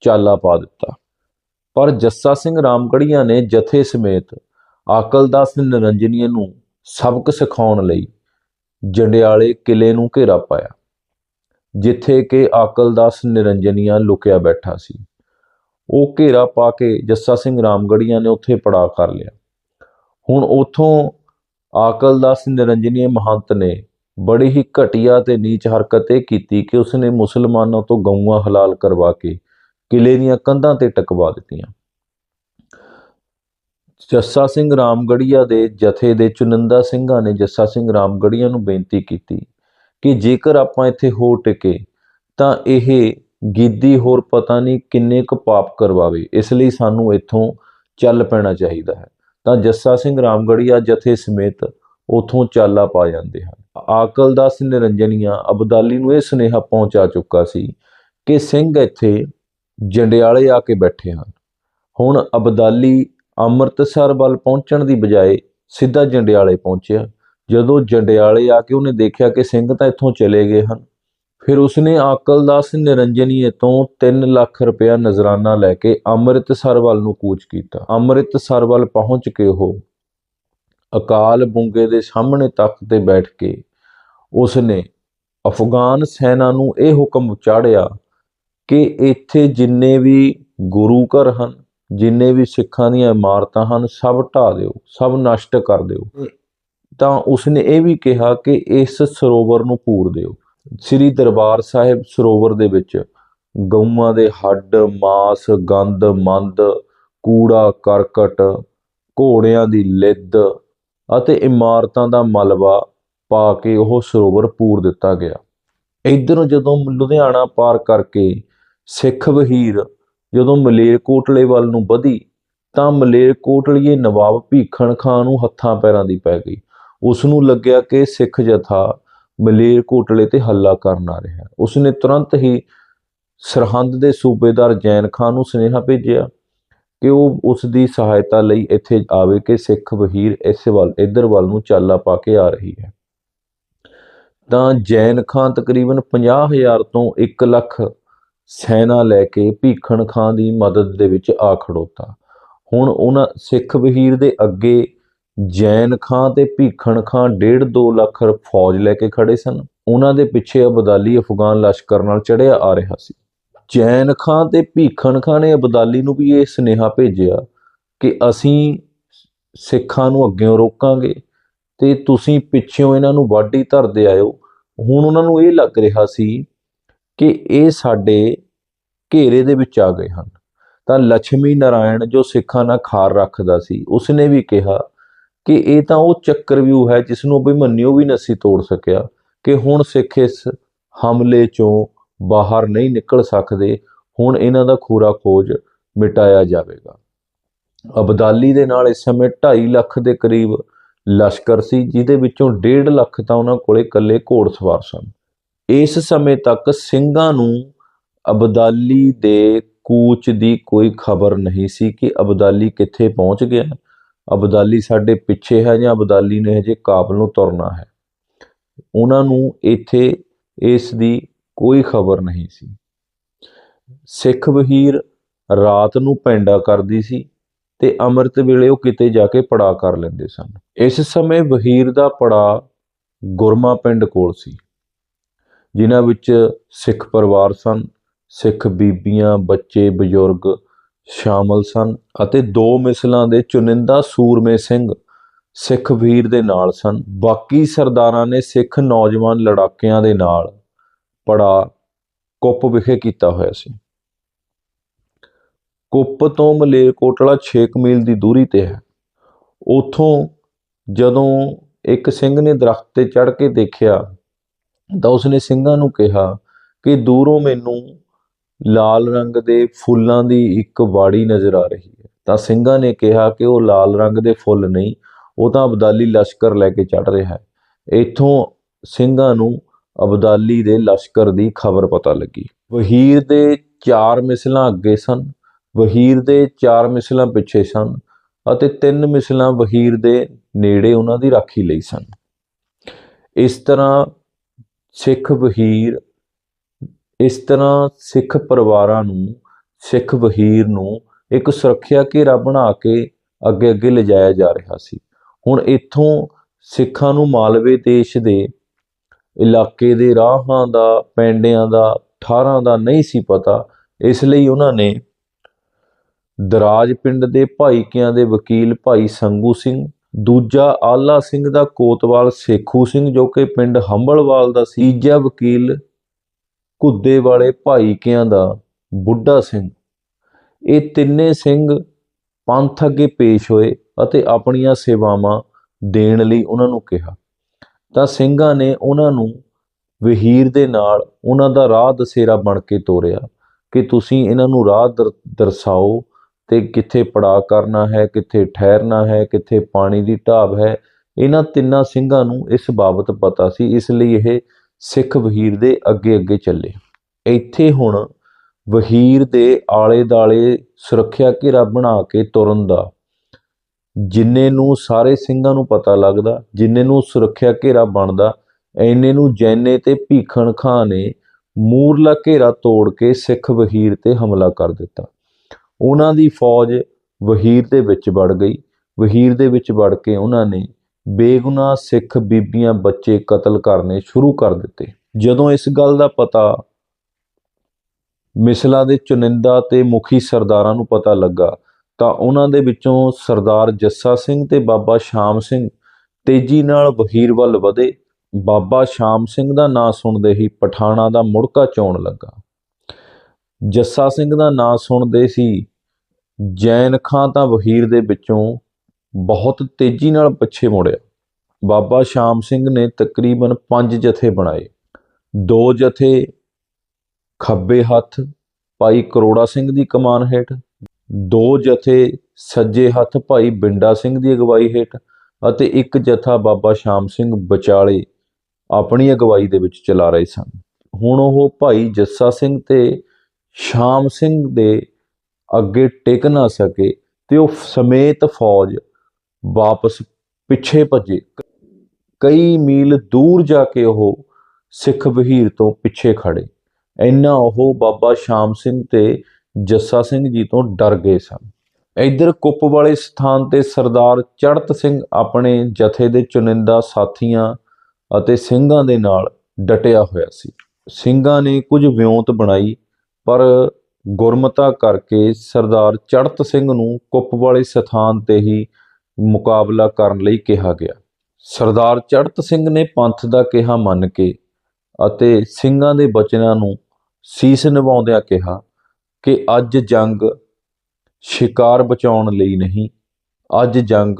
ਚਾਲਾ ਪਾ ਦਿੱਤਾ। ਪਰ ਜੱਸਾ ਸਿੰਘ ਰਾਮਗੜੀਆਂ ਨੇ ਜਥੇ ਸਮੇਤ ਆਕਲਦਾਸ ਨਿਰੰਜਨੀਏ ਨੂੰ ਸਬਕ ਸਿਖਾਉਣ ਲਈ ਜੰਡਿਆਲੇ ਕਿਲੇ ਨੂੰ ਘੇਰਾ ਪਾਇਆ, ਜਿੱਥੇ ਕਿ ਆਕਲਦਾਸ ਨਿਰੰਜਨੀਆ ਲੁਕਿਆ ਬੈਠਾ ਸੀ। ਉਹ ਘੇਰਾ ਪਾ ਕੇ ਜੱਸਾ ਸਿੰਘ ਰਾਮਗੜੀਆਂ ਨੇ ਉੱਥੇ ਪੜਾ ਕਰ ਲਿਆ। ਹੁਣ ਉਥੋਂ ਆਕਲਦਾਸ ਨਿਰੰਜਨੀਏ ਮਹੰਤ ਨੇ ਬੜੀ ਹੀ ਘਟੀਆ ਤੇ ਨੀਚ ਹਰਕਤ ਇਹ ਕੀਤੀ ਕਿ ਉਸਨੇ ਮੁਸਲਮਾਨਾਂ ਤੋਂ ਗਊਆਂ ਹਲਾਲ ਕਰਵਾ ਕੇ ਕਿਲੇ ਦੀਆਂ ਕੰਧਾਂ ਤੇ ਟਕਵਾ ਦਿੱਤੀਆਂ। ਜੱਸਾ ਸਿੰਘ ਰਾਮਗੜੀਆ ਦੇ ਜਥੇ ਦੇ ਚੁਨੰਦਾ ਸਿੰਘਾਂ ਨੇ ਜੱਸਾ ਸਿੰਘ ਰਾਮਗੜੀਆ ਨੂੰ ਬੇਨਤੀ ਕੀਤੀ ਕਿ ਜੇਕਰ ਆਪਾਂ ਇੱਥੇ ਹੋ ਟਿਕੇ ਤਾਂ ਇਹ ਗਿੱਦੀ ਹੋਰ ਪਤਾ ਨਹੀਂ ਕਿੰਨੇ ਕੁ ਪਾਪ ਕਰਵਾਵੇ, ਇਸ ਲਈ ਸਾਨੂੰ ਇੱਥੋਂ ਚੱਲ ਪੈਣਾ ਚਾਹੀਦਾ ਹੈ। ਤਾਂ ਜੱਸਾ ਸਿੰਘ ਰਾਮਗੜੀਆ ਜਥੇ ਸਮੇਤ ਉਥੋਂ ਚਾਲਾ ਪਾ ਜਾਂਦੇ ਹਨ। ਆਕਲ ਦਾਸ ਨਿਰੰਜਨੀਆ ਅਬਦਾਲੀ ਨੂੰ ਇਹ ਸੁਨੇਹਾ ਪਹੁੰਚਾ ਚੁੱਕਾ ਸੀ ਕਿ ਸਿੰਘ ਇੱਥੇ ਜੰਡਿਆਲੇ ਆ ਕੇ ਬੈਠੇ ਹਨ। ਹੁਣ ਅਬਦਾਲੀ ਅੰਮ੍ਰਿਤਸਰ ਵੱਲ ਪਹੁੰਚਣ ਦੀ ਬਜਾਏ ਸਿੱਧਾ ਜੰਡਿਆਲੇ ਪਹੁੰਚਿਆ। ਜਦੋਂ ਜੰਡਿਆਲੇ ਆ ਕੇ ਉਹਨੇ ਦੇਖਿਆ ਕਿ ਸਿੰਘ ਤਾਂ ਇੱਥੋਂ ਚਲੇ ਗਏ ਹਨ, ਫਿਰ ਉਸਨੇ ਆਕਲਦਾਸ ਨਿਰੰਜਨੀਏ ਤੋਂ 3 ਲੱਖ ਰੁਪਇਆ ਨਜ਼ਰਾਨਾ ਲੈ ਕੇ ਅੰਮ੍ਰਿਤਸਰ ਵੱਲ ਨੂੰ ਕੂਚ ਕੀਤਾ। ਅੰਮ੍ਰਿਤਸਰ ਵੱਲ ਪਹੁੰਚ ਕੇ ਉਹ ਅਕਾਲ ਬੁੰਗੇ ਦੇ ਸਾਹਮਣੇ ਤਖਤ ਤੇ ਬੈਠ ਕੇ ਉਸਨੇ ਅਫਗਾਨ ਸੈਨਾ ਨੂੰ ਇਹ ਹੁਕਮ ਚਾੜਿਆ ਕਿ ਇੱਥੇ ਜਿੰਨੇ ਵੀ ਗੁਰੂ ਘਰ ਹਨ ਜਿੰਨੇ ਵੀ ਸਿੱਖਾਂ ਦੀਆਂ ਇਮਾਰਤਾਂ ਹਨ, ਸਭ ਢਾ ਦਿਓ, ਸਭ ਨਸ਼ਟ ਕਰ ਦਿਓ। ਤਾਂ ਉਸਨੇ ਇਹ ਵੀ ਕਿਹਾ ਕਿ ਇਸ ਸਰੋਵਰ ਨੂੰ ਪੂਰ ਦਿਓ। ਸ੍ਰੀ ਦਰਬਾਰ ਸਾਹਿਬ ਸਰੋਵਰ ਦੇ ਵਿੱਚ ਗਊਆਂ ਦੇ ਹੱਡ, ਮਾਸ ਗੰਦ ਮੰਦ, ਕੂੜਾ, ਕਰਕਟ, ਘੋੜਿਆਂ ਦੀ ਲਿੱਦ ਅਤੇ ਇਮਾਰਤਾਂ ਦਾ ਮਲਬਾ ਪਾ ਕੇ ਉਹ ਸਰੋਵਰ ਪੂਰ ਦਿੱਤਾ ਗਿਆ। ਇਧਰੋਂ ਜਦੋਂ ਲੁਧਿਆਣਾ ਪਾਰ ਕਰਕੇ ਸਿੱਖ ਵਹੀਰ ਜਦੋਂ ਮਲੇਰਕੋਟਲੇ ਵੱਲ ਨੂੰ ਵਧੀ, ਤਾਂ ਮਲੇਰਕੋਟਲੀਏ ਨਵਾਬ ਭੀਖਣ ਖਾਨ ਨੂੰ ਹੱਥਾਂ ਪੈਰਾਂ ਦੀ ਪੈ ਗਈ। ਉਸ ਨੂੰ ਲੱਗਿਆ ਕਿ ਸਿੱਖ ਜਥਾ ਮਲੇਰਕੋਟਲੇ ਤੇ ਹੱਲਾ ਕਰਨ ਆ ਰਿਹਾ। ਉਸਨੇ ਤੁਰੰਤ ਹੀ ਸਰਹੰਦ ਦੇ ਸੂਬੇਦਾਰ ਜੈਨ ਖਾਨ ਨੂੰ ਸੁਨੇਹਾ ਭੇਜਿਆ ਕਿ ਉਹ ਉਸ ਦੀ ਸਹਾਇਤਾ ਲਈ ਇੱਥੇ ਆਵੇ ਕਿ ਸਿੱਖ ਵਹੀਰ ਇਸ ਵੱਲ, ਇੱਧਰ ਵੱਲ ਨੂੰ ਚਾਲਾ ਪਾ ਕੇ ਆ ਰਹੀ ਹੈ। ਤਾਂ ਜੈਨ ਖਾਨ ਤਕਰੀਬਨ 50000 ਤੋਂ 1 ਲੱਖ ਸੈਨਾ ਲੈ ਕੇ ਭੀਖਣ ਖਾਂ ਦੀ ਮਦਦ ਦੇ ਵਿੱਚ ਆ ਖੜੋਤਾ। ਹੁਣ ਉਹਨਾਂ ਸਿੱਖ ਵਹੀਰ ਦੇ ਅੱਗੇ ਜੈਨ ਖਾਂ ਤੇ ਭੀਖਣ ਖਾਂ 1.5 2 ਲੱਖ ਫੌਜ ਲੈ ਕੇ ਖੜੇ ਸਨ। ਉਹਨਾਂ ਦੇ ਪਿੱਛੇ ਅਬਦਾਲੀ ਅਫਗਾਨ ਲਸ਼ਕਰ ਨਾਲ ਚੜਿਆ ਆ ਰਿਹਾ ਸੀ। ਜੈਨ ਖਾਂ ਤੇ ਭੀਖਣ ਖਾਂ ਨੇ ਅਬਦਾਲੀ ਨੂੰ ਵੀ ਇਹ ਸੁਨੇਹਾ ਭੇਜਿਆ ਕਿ ਅਸੀਂ ਸਿੱਖਾਂ ਨੂੰ ਅੱਗੇੋਂ ਰੋਕਾਂਗੇ ਤੇ ਤੁਸੀਂ ਪਿੱਛੋਂ ਇਹਨਾਂ ਨੂੰ ਵਾਢੀ ਧਰਦੇ ਆਇਓ। ਹੁਣ ਉਹਨਾਂ ਨੂੰ ਇਹ ਲੱਗ ਰਿਹਾ ਸੀ ਕਿ ਇਹ ਸਾਡੇ ਘੇਰੇ ਦੇ ਵਿੱਚ ਆ ਗਏ ਹਨ। ਤਾਂ ਲక్ష్ਮੀ ਨਾਰਾਇਣ ਜੋ ਸਿੱਖਾਂ ਨਾਲ ਖਾਰ ਰੱਖਦਾ ਸੀ, ਉਸਨੇ ਵੀ ਕਿਹਾ ਕਿ ਇਹ ਤਾਂ ਉਹ ਚੱਕਰਵਿਊ ਹੈ ਜਿਸ ਨੂੰ ਅਭਿਮਨਿਊ ਵੀ ਨਸੀ ਤੋੜ ਸਕਿਆ ਕਿ ਹੁਣ ਸਿੱਖ ਇਸ ਹਮਲੇ ਚੋਂ ਬਾਹਰ ਨਹੀਂ ਨਿਕਲ ਸਕਦੇ, ਹੁਣ ਇਹਨਾਂ ਦਾ ਖੂਰਾ ਖੋਜ ਮਿਟਾਇਆ ਜਾਵੇਗਾ। ਅਬਦਾਲੀ ਦੇ ਨਾਲ ਇਸ ਸਮੇਂ 2.5 ਲੱਖ ਦੇ ਕਰੀਬ ਲਸ਼ਕਰ ਸੀ, ਜਿਹਦੇ ਵਿੱਚੋਂ 1.5 ਲੱਖ ਤਾਂ ਉਹਨਾਂ ਕੋਲੇ ਇਕੱਲੇ ਘੋੜਸਵਾਰ ਸਨ। ਇਸ ਸਮੇਂ ਤੱਕ ਸਿੰਘਾਂ ਨੂੰ ਅਬਦਾਲੀ ਦੇ ਕੂਚ ਦੀ ਕੋਈ ਖਬਰ ਨਹੀਂ ਸੀ ਕਿ ਅਬਦਾਲੀ ਕਿੱਥੇ ਪਹੁੰਚ ਗਿਆ। ਅਬਦਾਲੀ ਸਾਡੇ ਪਿੱਛੇ ਹੈ ਜਾਂ ਅਬਦਾਲੀ ਨੇ ਹਜੇ ਕਾਬਲ ਨੂੰ ਤੁਰਨਾ ਹੈ। ਉਹਨਾਂ ਨੂੰ ਇੱਥੇ ਇਸ ਦੀ ਕੋਈ ਖਬਰ ਨਹੀਂ ਸੀ। ਸਿੱਖ ਵਹੀਰ ਰਾਤ ਨੂੰ ਪੈਂਡਾ ਕਰਦੀ ਸੀ ਤੇ ਅੰਮ੍ਰਿਤ ਵੇਲੇ ਉਹ ਕਿਤੇ ਜਾ ਕੇ ਪੜਾ ਕਰ ਲੈਂਦੇ ਸਨ। ਇਸ ਸਮੇਂ ਵਹੀਰ ਦਾ ਪੜਾ ਗੁਰਮਾ ਪਿੰਡ ਕੋਲ ਸੀ। ਜਿਨ੍ਹਾਂ ਵਿੱਚ ਸਿੱਖ ਪਰਿਵਾਰ ਸਨ, ਸਿੱਖ ਬੀਬੀਆਂ, ਬੱਚੇ, ਬਜ਼ੁਰਗ ਸ਼ਾਮਲ ਸਨ ਅਤੇ ਦੋ ਮਿਸਲਾਂ ਦੇ ਚੁਨਿੰਦਾ ਸੂਰਮੇ ਸਿੰਘ ਸਿੱਖ ਵੀਰ ਦੇ ਨਾਲ ਸਨ। ਬਾਕੀ ਸਰਦਾਰਾਂ ਨੇ ਸਿੱਖ ਨੌਜਵਾਨ ਲੜਾਕਿਆਂ ਦੇ ਨਾਲ ਪੜਾ ਕੁੱਪ ਵਿਖੇ ਕੀਤਾ ਹੋਇਆ ਸੀ। ਕੁੱਪ ਤੋਂ ਮਲੇਰਕੋਟਲਾ 6 ਮੀਲ ਦੀ ਦੂਰੀ ਤੇ ਹੈ। ਉਥੋਂ ਜਦੋਂ ਇੱਕ ਸਿੰਘ ਨੇ ਦਰਖਤ ਤੇ ਚੜ੍ਹ ਕੇ ਦੇਖਿਆ ਤਾਂ ਉਸਨੇ ਸਿੰਘਾਂ ਨੂੰ ਕਿਹਾ ਕਿ ਦੂਰੋਂ ਮੈਨੂੰ ਲਾਲ ਰੰਗ ਦੇ ਫੁੱਲਾਂ ਦੀ ਇੱਕ ਵਾੜੀ ਨਜ਼ਰ ਆ ਰਹੀ ਹੈ। ਤਾਂ ਸਿੰਘਾਂ ਨੇ ਕਿਹਾ ਕਿ ਉਹ ਲਾਲ ਰੰਗ ਦੇ ਫੁੱਲ ਨਹੀਂ, ਉਹ ਤਾਂ ਅਬਦਾਲੀ ਲਸ਼ਕਰ ਲੈ ਕੇ ਚੜ ਰਿਹਾ ਹੈ। ਇੱਥੋਂ ਸਿੰਘਾਂ ਨੂੰ ਅਬਦਾਲੀ ਦੇ ਲਸ਼ਕਰ ਦੀ ਖਬਰ ਪਤਾ ਲੱਗੀ। ਵਹੀਰ ਦੇ ਚਾਰ ਮਿਸਲਾਂ ਅੱਗੇ ਸਨ, ਵਹੀਰ ਦੇ ਚਾਰ ਮਿਸਲਾਂ ਪਿੱਛੇ ਸਨ ਅਤੇ ਤਿੰਨ ਮਿਸਲਾਂ ਵਹੀਰ ਦੇ ਨੇੜੇ ਉਹਨਾਂ ਦੀ ਰਾਖੀ ਲਈ ਸਨ। ਇਸ ਤਰ੍ਹਾਂ ਸਿੱਖ ਵਹੀਰ, ਇਸ ਤਰ੍ਹਾਂ ਸਿੱਖ ਪਰਿਵਾਰਾਂ ਨੂੰ, ਸਿੱਖ ਵਹੀਰ ਨੂੰ ਇੱਕ ਸੁਰੱਖਿਆ ਘੇਰਾ ਬਣਾ ਕੇ ਅੱਗੇ ਅੱਗੇ ਲਿਜਾਇਆ ਜਾ ਰਿਹਾ ਸੀ। ਹੁਣ ਇੱਥੋਂ ਸਿੱਖਾਂ ਨੂੰ ਮਾਲਵੇ ਦੇਸ਼ ਦੇ ਇਲਾਕੇ ਦੇ ਰਾਹਾਂ ਦਾ, ਪੈਂਡਿਆਂ ਦਾ, ਠਾਰਾਂ ਦਾ ਨਹੀਂ ਸੀ ਪਤਾ। ਇਸ ਲਈ ਉਹਨਾਂ ਨੇ ਦਰਾਜ ਪਿੰਡ ਦੇ ਭਾਈਕਿਆਂ ਦੇ ਵਕੀਲ ਭਾਈ ਸੰਗੂ ਸਿੰਘ ਦੂਜਾ ਆਲਾ ਸਿੰਘ ਦਾ ਕੋਤਵਾਲ ਸੇਖੂ ਸਿੰਘ ਜੋ ਕਿ ਪਿੰਡ ਹੰਬਲਵਾਲ ਦਾ ਸੀ, ਤੀਜਾ ਵਕੀਲ ਕੁੱਦੇ ਵਾਲੇ ਭਾਈਕਿਆਂ ਦਾ ਬੁੱਢਾ ਸਿੰਘ। ਇਹ ਤਿੰਨੇ ਸਿੰਘ ਪੰਥ ਅੱਗੇ ਪੇਸ਼ ਹੋਏ ਅਤੇ ਆਪਣੀਆਂ ਸੇਵਾਵਾਂ ਦੇਣ ਲਈ ਉਹਨਾਂ ਨੂੰ ਕਿਹਾ। ਤਾਂ ਸਿੰਘਾਂ ਨੇ ਉਹਨਾਂ ਨੂੰ ਵਹੀਰ ਦੇ ਨਾਲ ਉਹਨਾਂ ਦਾ ਰਾਹ ਦਸੇਰਾ ਬਣ ਕੇ ਤੋਰਿਆ ਕਿ ਤੁਸੀਂ ਇਹਨਾਂ ਨੂੰ ਰਾਹ ਦਰ- ਦਰਸਾਓ ਤੇ ਕਿੱਥੇ ਪੜਾ ਕਰਨਾ ਹੈ, ਕਿੱਥੇ ਠਹਿਰਨਾ ਹੈ, ਕਿੱਥੇ ਪਾਣੀ ਦੀ ਢਾਬ ਹੈ, ਇਹਨਾਂ ਤਿੰਨਾਂ ਸਿੰਘਾਂ ਨੂੰ ਇਸ ਬਾਬਤ ਪਤਾ ਸੀ, ਇਸ ਲਈ ਇਹ ਸਿੱਖ ਵਹੀਰ ਦੇ ਅੱਗੇ ਅੱਗੇ ਚੱਲੇ। ਇੱਥੇ ਹੁਣ ਵਹੀਰ ਦੇ ਆਲੇ ਦਾਲੇ ਸੁਰੱਖਿਆ ਘੇਰਾ ਬਣਾ ਕੇ ਤੁਰਨ ਦਾ, ਜਿੰਨੇ ਨੂੰ ਸਾਰੇ ਸਿੰਘਾਂ ਨੂੰ ਪਤਾ ਲੱਗਦਾ, ਜਿੰਨੇ ਨੂੰ ਸੁਰੱਖਿਆ ਘੇਰਾ ਬਣਦਾ ਐਨੇ ਨੂੰ ਜੈਨੇ ਤੇ ਭੀਖਣ ਖਾਂ ਨੇ ਮੂਰਲਾ ਘੇਰਾ ਤੋੜ ਕੇ ਸਿੱਖ ਵਹੀਰ ਤੇ ਹਮਲਾ ਕਰ ਦਿੱਤਾ। ਉਹਨਾਂ ਦੀ ਫੌਜ ਵਹੀਰ ਦੇ ਵਿੱਚ ਵੜ ਗਈ। ਵਹੀਰ ਦੇ ਵਿੱਚ ਵੜ ਕੇ ਉਹਨਾਂ ਨੇ ਬੇਗੁਨਾਹ ਸਿੱਖ ਬੀਬੀਆਂ ਬੱਚੇ ਕਤਲ ਕਰਨੇ ਸ਼ੁਰੂ ਕਰ ਦਿੱਤੇ। ਜਦੋਂ ਇਸ ਗੱਲ ਦਾ ਪਤਾ ਮਿਸਲਾ ਦੇ ਚੁਨਿੰਦਾ ਤੇ ਮੁਖੀ ਸਰਦਾਰਾਂ ਨੂੰ ਪਤਾ ਲੱਗਾ, ਤਾਂ ਉਹਨਾਂ ਦੇ ਵਿੱਚੋਂ ਸਰਦਾਰ ਜੱਸਾ ਸਿੰਘ ਤੇ ਬਾਬਾ ਸ਼ਾਮ ਸਿੰਘ ਤੇਜ਼ੀ ਨਾਲ ਵਹੀਰ ਵੱਲ ਵਧੇ। ਬਾਬਾ ਸ਼ਾਮ ਸਿੰਘ ਦਾ ਨਾਂ ਸੁਣਦੇ ਹੀ ਪਠਾਣਾ ਦਾ ਮੁੜਕਾ ਚੋਣ ਲੱਗਾ। ਜੱਸਾ ਸਿੰਘ ਦਾ ਨਾਂ ਸੁਣਦੇ ਸੀ, ਜੈਨ ਖਾਂ ਤਾਂ ਵਹੀਰ ਦੇ ਵਿੱਚੋਂ ਬਹੁਤ ਤੇਜ਼ੀ ਨਾਲ ਪਿੱਛੇ ਮੁੜਿਆ। ਬਾਬਾ ਸ਼ਾਮ ਸਿੰਘ ਨੇ ਤਕਰੀਬਨ 5 ਜਥੇ ਬਣਾਏ। ਦੋ ਜਥੇ ਖੱਬੇ ਹੱਥ ਭਾਈ ਕਰੋੜਾ ਸਿੰਘ ਦੀ ਕਮਾਨ ਹੇਠ, ਦੋ ਜਥੇ ਸੱਜੇ ਹੱਥ ਭਾਈ ਬਿੰਡਾ ਸਿੰਘ ਦੀ ਅਗਵਾਈ ਹੇਠ ਅਤੇ ਇੱਕ ਜਥਾ ਬਾਬਾ ਸ਼ਾਮ ਸਿੰਘ ਵਿਚਾਲੇ ਆਪਣੀ ਅਗਵਾਈ ਦੇ ਵਿੱਚ ਚਲਾ ਰਹੇ ਸਨ। ਹੁਣ ਉਹ ਭਾਈ ਜੱਸਾ ਸਿੰਘ ਤੇ ਸ਼ਾਮ ਸਿੰਘ ਦੇ ਅੱਗੇ ਟਿਕ ਨਾ ਸਕੇ ਤੇ ਉਹ ਸਮੇਤ ਫੌਜ ਵਾਪਸ ਪਿੱਛੇ ਭੱਜੇ। ਕਈ ਮੀਲ ਦੂਰ ਜਾ ਕੇ ਉਹ ਸਿੱਖ ਵਹੀਰ ਤੋਂ ਪਿੱਛੇ ਖੜੇ ਇੰਨਾ ਉਹ ਬਾਬਾ ਸ਼ਾਮ ਸਿੰਘ ਤੇ ਜੱਸਾ ਸਿੰਘ ਜੀ ਤੋਂ ਡਰ ਗਏ ਸਨ। ਇਧਰ ਕੁੱਪ ਵਾਲੇ ਸਥਾਨ ਤੇ ਸਰਦਾਰ ਚੜਤ ਸਿੰਘ ਆਪਣੇ ਜਥੇ ਦੇ ਚੁਣਿੰਦਾ ਸਾਥੀਆਂ ਅਤੇ ਸਿੰਘਾਂ ਦੇ ਨਾਲ ਡਟਿਆ ਹੋਇਆ ਸੀ। ਸਿੰਘਾਂ ਨੇ ਕੁਝ ਵਿਉਂਤ ਬਣਾਈ ਪਰ ਗੁਰਮਤਾ ਕਰਕੇ ਸਰਦਾਰ ਚੜਤ ਸਿੰਘ ਨੂੰ ਕੁੱਪ ਵਾਲੇ ਸਥਾਨ ਤੇ ਹੀ ਮੁਕਾਬਲਾ ਕਰਨ ਲਈ ਕਿਹਾ ਗਿਆ। ਸਰਦਾਰ ਚੜਤ ਸਿੰਘ ਨੇ ਪੰਥ ਦਾ ਕਿਹਾ ਮੰਨ ਕੇ ਅਤੇ ਸਿੰਘਾਂ ਦੇ ਬਚਨਾਂ ਨੂੰ ਸੀਸ ਨਿਵਾਉਂਦਿਆਂ ਕਿਹਾ ਕਿ ਅੱਜ ਜੰਗ ਸ਼ਿਕਾਰ ਬਚਾਉਣ ਲਈ ਨਹੀਂ, ਅੱਜ ਜੰਗ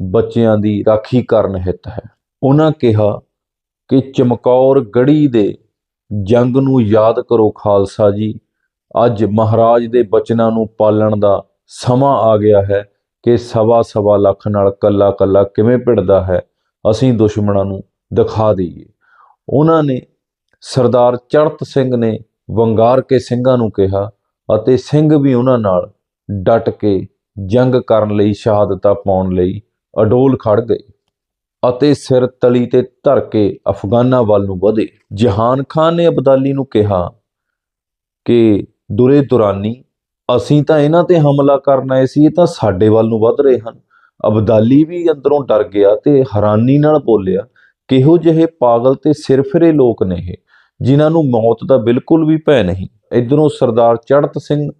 ਬੱਚਿਆਂ ਦੀ ਰਾਖੀ ਕਰਨ ਹਿੱਤ ਹੈ। ਉਹਨਾਂ ਕਿਹਾ ਕਿ ਚਮਕੌਰ ਗੜੀ ਦੇ ਜੰਗ ਨੂੰ ਯਾਦ ਕਰੋ ਖਾਲਸਾ ਜੀ ਅੱਜ ਮਹਾਰਾਜ ਦੇ ਬਚਨਾਂ ਨੂੰ ਪਾਲਣ ਦਾ ਸਮਾਂ ਆ ਗਿਆ ਹੈ ਕਿ ਸਵਾ ਸਵਾ ਲੱਖ ਨਾਲ ਕੱਲਾ ਕੱਲਾ ਕਿਵੇਂ ਭਿੜਦਾ ਹੈ, ਅਸੀਂ ਦੁਸ਼ਮਣਾਂ ਨੂੰ ਦਿਖਾ ਦਈਏ। ਉਹਨਾਂ ਨੇ ਸਰਦਾਰ ਚੜਤ ਸਿੰਘ ਨੇ ਵੰਗਾਰ ਕੇ ਸਿੰਘਾਂ ਨੂੰ ਕਿਹਾ ਅਤੇ ਸਿੰਘ ਵੀ ਉਹਨਾਂ ਨਾਲ ਡਟ ਕੇ ਜੰਗ ਕਰਨ ਲਈ ਸ਼ਹਾਦਤਾਂ ਪਾਉਣ ਲਈ ਅਡੋਲ ਖੜ ਗਏ ਅਤੇ ਸਿਰ ਤਲੀ ਤੇ ਧਰ ਕੇ ਅਫਗਾਨਾਂ ਵੱਲ ਨੂੰ ਵਧੇ। ਜਹਾਨ ਖਾਨ ਨੇ ਅਬਦਾਲੀ ਨੂੰ ਕਿਹਾ ਕਿ ਦੁਰੇ ਦੁਰਾਨੀ, ਅਸੀਂ ਤਾਂ ਇਹਨਾਂ ਤੇ ਹਮਲਾ ਕਰਨ ਆਏ ਸੀ, ਇਹ ਤਾਂ ਸਾਡੇ ਵੱਲ ਨੂੰ ਵੱਧ ਰਹੇ ਹਨ। ਅਬਦਾਲੀ ਵੀ ਅੰਦਰੋਂ ਡਰ ਗਿਆ ਤੇ ਹੈਰਾਨੀ ਨਾਲ ਬੋਲਿਆ, ਕਿਹੋ ਜਿਹੇ ਪਾਗਲ ਤੇ ਸਿਰਫਰੇ ਲੋਕ ਨੇ ਇਹ, ਜਿਨ੍ਹਾਂ ਨੂੰ ਮੌਤ ਦਾ ਬਿਲਕੁਲ ਵੀ ਭੈ ਨਹੀਂ। ਇਧਰੋਂ ਸਰਦਾਰ ਚੜਤ ਸਿੰਘ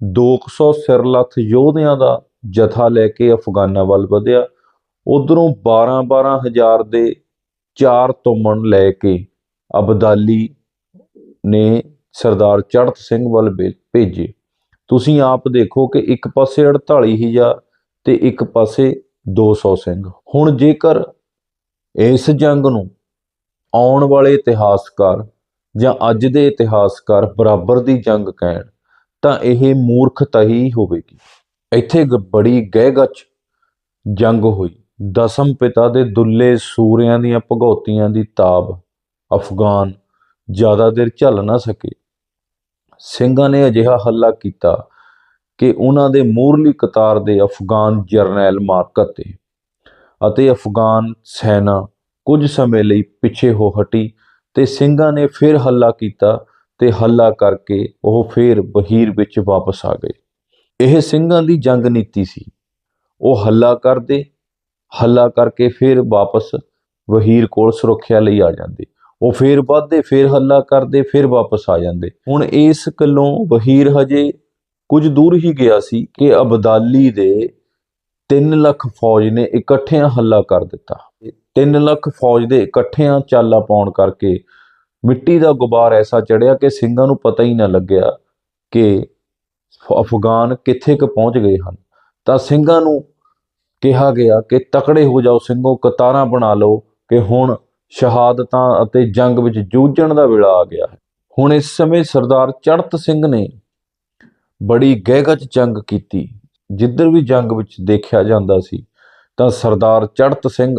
200 ਸਿਰਲੱਥ ਯੋਧਿਆਂ ਦਾ ਜਥਾ ਲੈ ਕੇ ਅਫਗਾਨਾਂ ਵੱਲ ਵਧਿਆ, ਉਧਰੋਂ 12-12 ਹਜ਼ਾਰ ਦੇ ਚਾਰ ਤੁਮਣ ਲੈ ਕੇ ਅਬਦਾਲੀ ਨੇ ਸਰਦਾਰ ਚੜਤ ਸਿੰਘ ਵੱਲ ਭੇ- ਭੇਜੇ। ਤੁਸੀਂ ਆਪ ਦੇਖੋ ਕਿ ਇੱਕ ਪਾਸੇ 48000 ਤੇ ਇੱਕ ਪਾਸੇ 200 ਸਿੰਘ। ਹੁਣ ਜੇਕਰ ਇਸ ਜੰਗ ਨੂੰ ਆਉਣ ਵਾਲੇ ਇਤਿਹਾਸਕਾਰ ਜਾਂ ਅੱਜ ਦੇ ਇਤਿਹਾਸਕਾਰ ਬਰਾਬਰ ਦੀ ਜੰਗ ਕਹਿਣ, ਤਾਂ ਇਹ ਮੂਰਖਤਾ ਹੀ ਹੋਵੇਗੀ। ਇੱਥੇ ਬੜੀ ਗਹਿਗੱਚ ਜੰਗ ਹੋਈ। ਦਸਮ ਪਿਤਾ ਦੇ ਦੁੱਲੇ ਸੂਰਿਆਂ ਦੀਆਂ ਭਗੌਤੀਆਂ ਦੀ ਤਾਬ ਅਫਗਾਨ ਜ਼ਿਆਦਾ ਦੇਰ ਝੱਲ ਨਾ ਸਕੇ। ਸਿੰਘਾਂ ਨੇ ਅਜਿਹਾ ਹੱਲਾ ਕੀਤਾ ਕਿ ਉਹਨਾਂ ਦੇ ਮੂਰਲੀ ਕਤਾਰ ਦੇ ਅਫਗਾਨ ਜਰਨੈਲ ਮਾਰਕਤ ਤੇ ਅਤੇ ਅਫਗਾਨ ਸੈਨਾ ਕੁਝ ਸਮੇਂ ਲਈ ਪਿੱਛੇ ਹੋ ਹਟੀ ਤੇ ਸਿੰਘਾਂ ਨੇ ਫਿਰ ਹੱਲਾ ਕੀਤਾ ਤੇ ਹੱਲਾ ਕਰਕੇ ਉਹ ਫਿਰ ਬਹੀਰ ਵਿੱਚ ਵਾਪਸ ਆ ਗਏ। ਇਹ ਸਿੰਘਾਂ ਦੀ ਜੰਗ ਨੀਤੀ ਸੀ। ਉਹ ਹੱਲਾ ਕਰਦੇ, ਹੱਲਾ ਕਰਕੇ ਫਿਰ ਵਾਪਸ ਵਹੀਰ ਕੋਲ ਸੁਰੱਖਿਆ ਲਈ ਆ ਜਾਂਦੇ। ਉਹ ਫਿਰ ਵੱਧਦੇ, ਫਿਰ ਹੱਲਾ ਕਰਦੇ, ਫਿਰ ਵਾਪਸ ਆ ਜਾਂਦੇ। ਹੁਣ ਇਸ ਗੱਲੋਂ ਵਹੀਰ ਹਜੇ ਕੁਝ ਦੂਰ ਹੀ ਗਿਆ ਸੀ ਕਿ ਅਬਦਾਲੀ ਦੇ 3 ਲੱਖ ਫੌਜ ਨੇ ਇਕੱਠਿਆਂ ਹੱਲਾ ਕਰ ਦਿੱਤਾ। 3 ਲੱਖ ਫੌਜ ਦੇ ਇਕੱਠਿਆਂ ਚਾਲਾ ਪਾਉਣ ਕਰਕੇ ਮਿੱਟੀ ਦਾ ਗੁਬਾਰ ਐਸਾ ਚੜਿਆ ਕਿ ਸਿੰਘਾਂ ਨੂੰ ਪਤਾ ਹੀ ਨਾ ਲੱਗਿਆ ਕਿ ਅਫਗਾਨ ਕਿੱਥੇ ਕੁ ਪਹੁੰਚ ਗਏ ਹਨ। ਤਾਂ ਸਿੰਘਾਂ ਨੂੰ ਕਿਹਾ ਗਿਆ ਕਿ ਤਕੜੇ ਹੋ ਜਾਓ, ਸਿੰਘੋ, ਕਤਾਰਾਂ ਬਣਾ ਲਓ ਕਿ ਹੁਣ ਸ਼ਹਾਦਤਾਂ ਅਤੇ ਜੰਗ ਵਿੱਚ ਜੂਝਣ ਦਾ ਵੇਲਾ ਆ ਗਿਆ ਹੈ। ਹੁਣ ਇਸ ਸਮੇਂ ਸਰਦਾਰ ਚੜਤ ਸਿੰਘ ਨੇ ਬੜੀ ਗਹਿਗੱਚ ਜੰਗ ਕੀਤੀ। ਜਿੱਧਰ ਵੀ ਜੰਗ ਵਿੱਚ ਦੇਖਿਆ ਜਾਂਦਾ ਸੀ, ਤਾਂ ਸਰਦਾਰ ਚੜਤ ਸਿੰਘ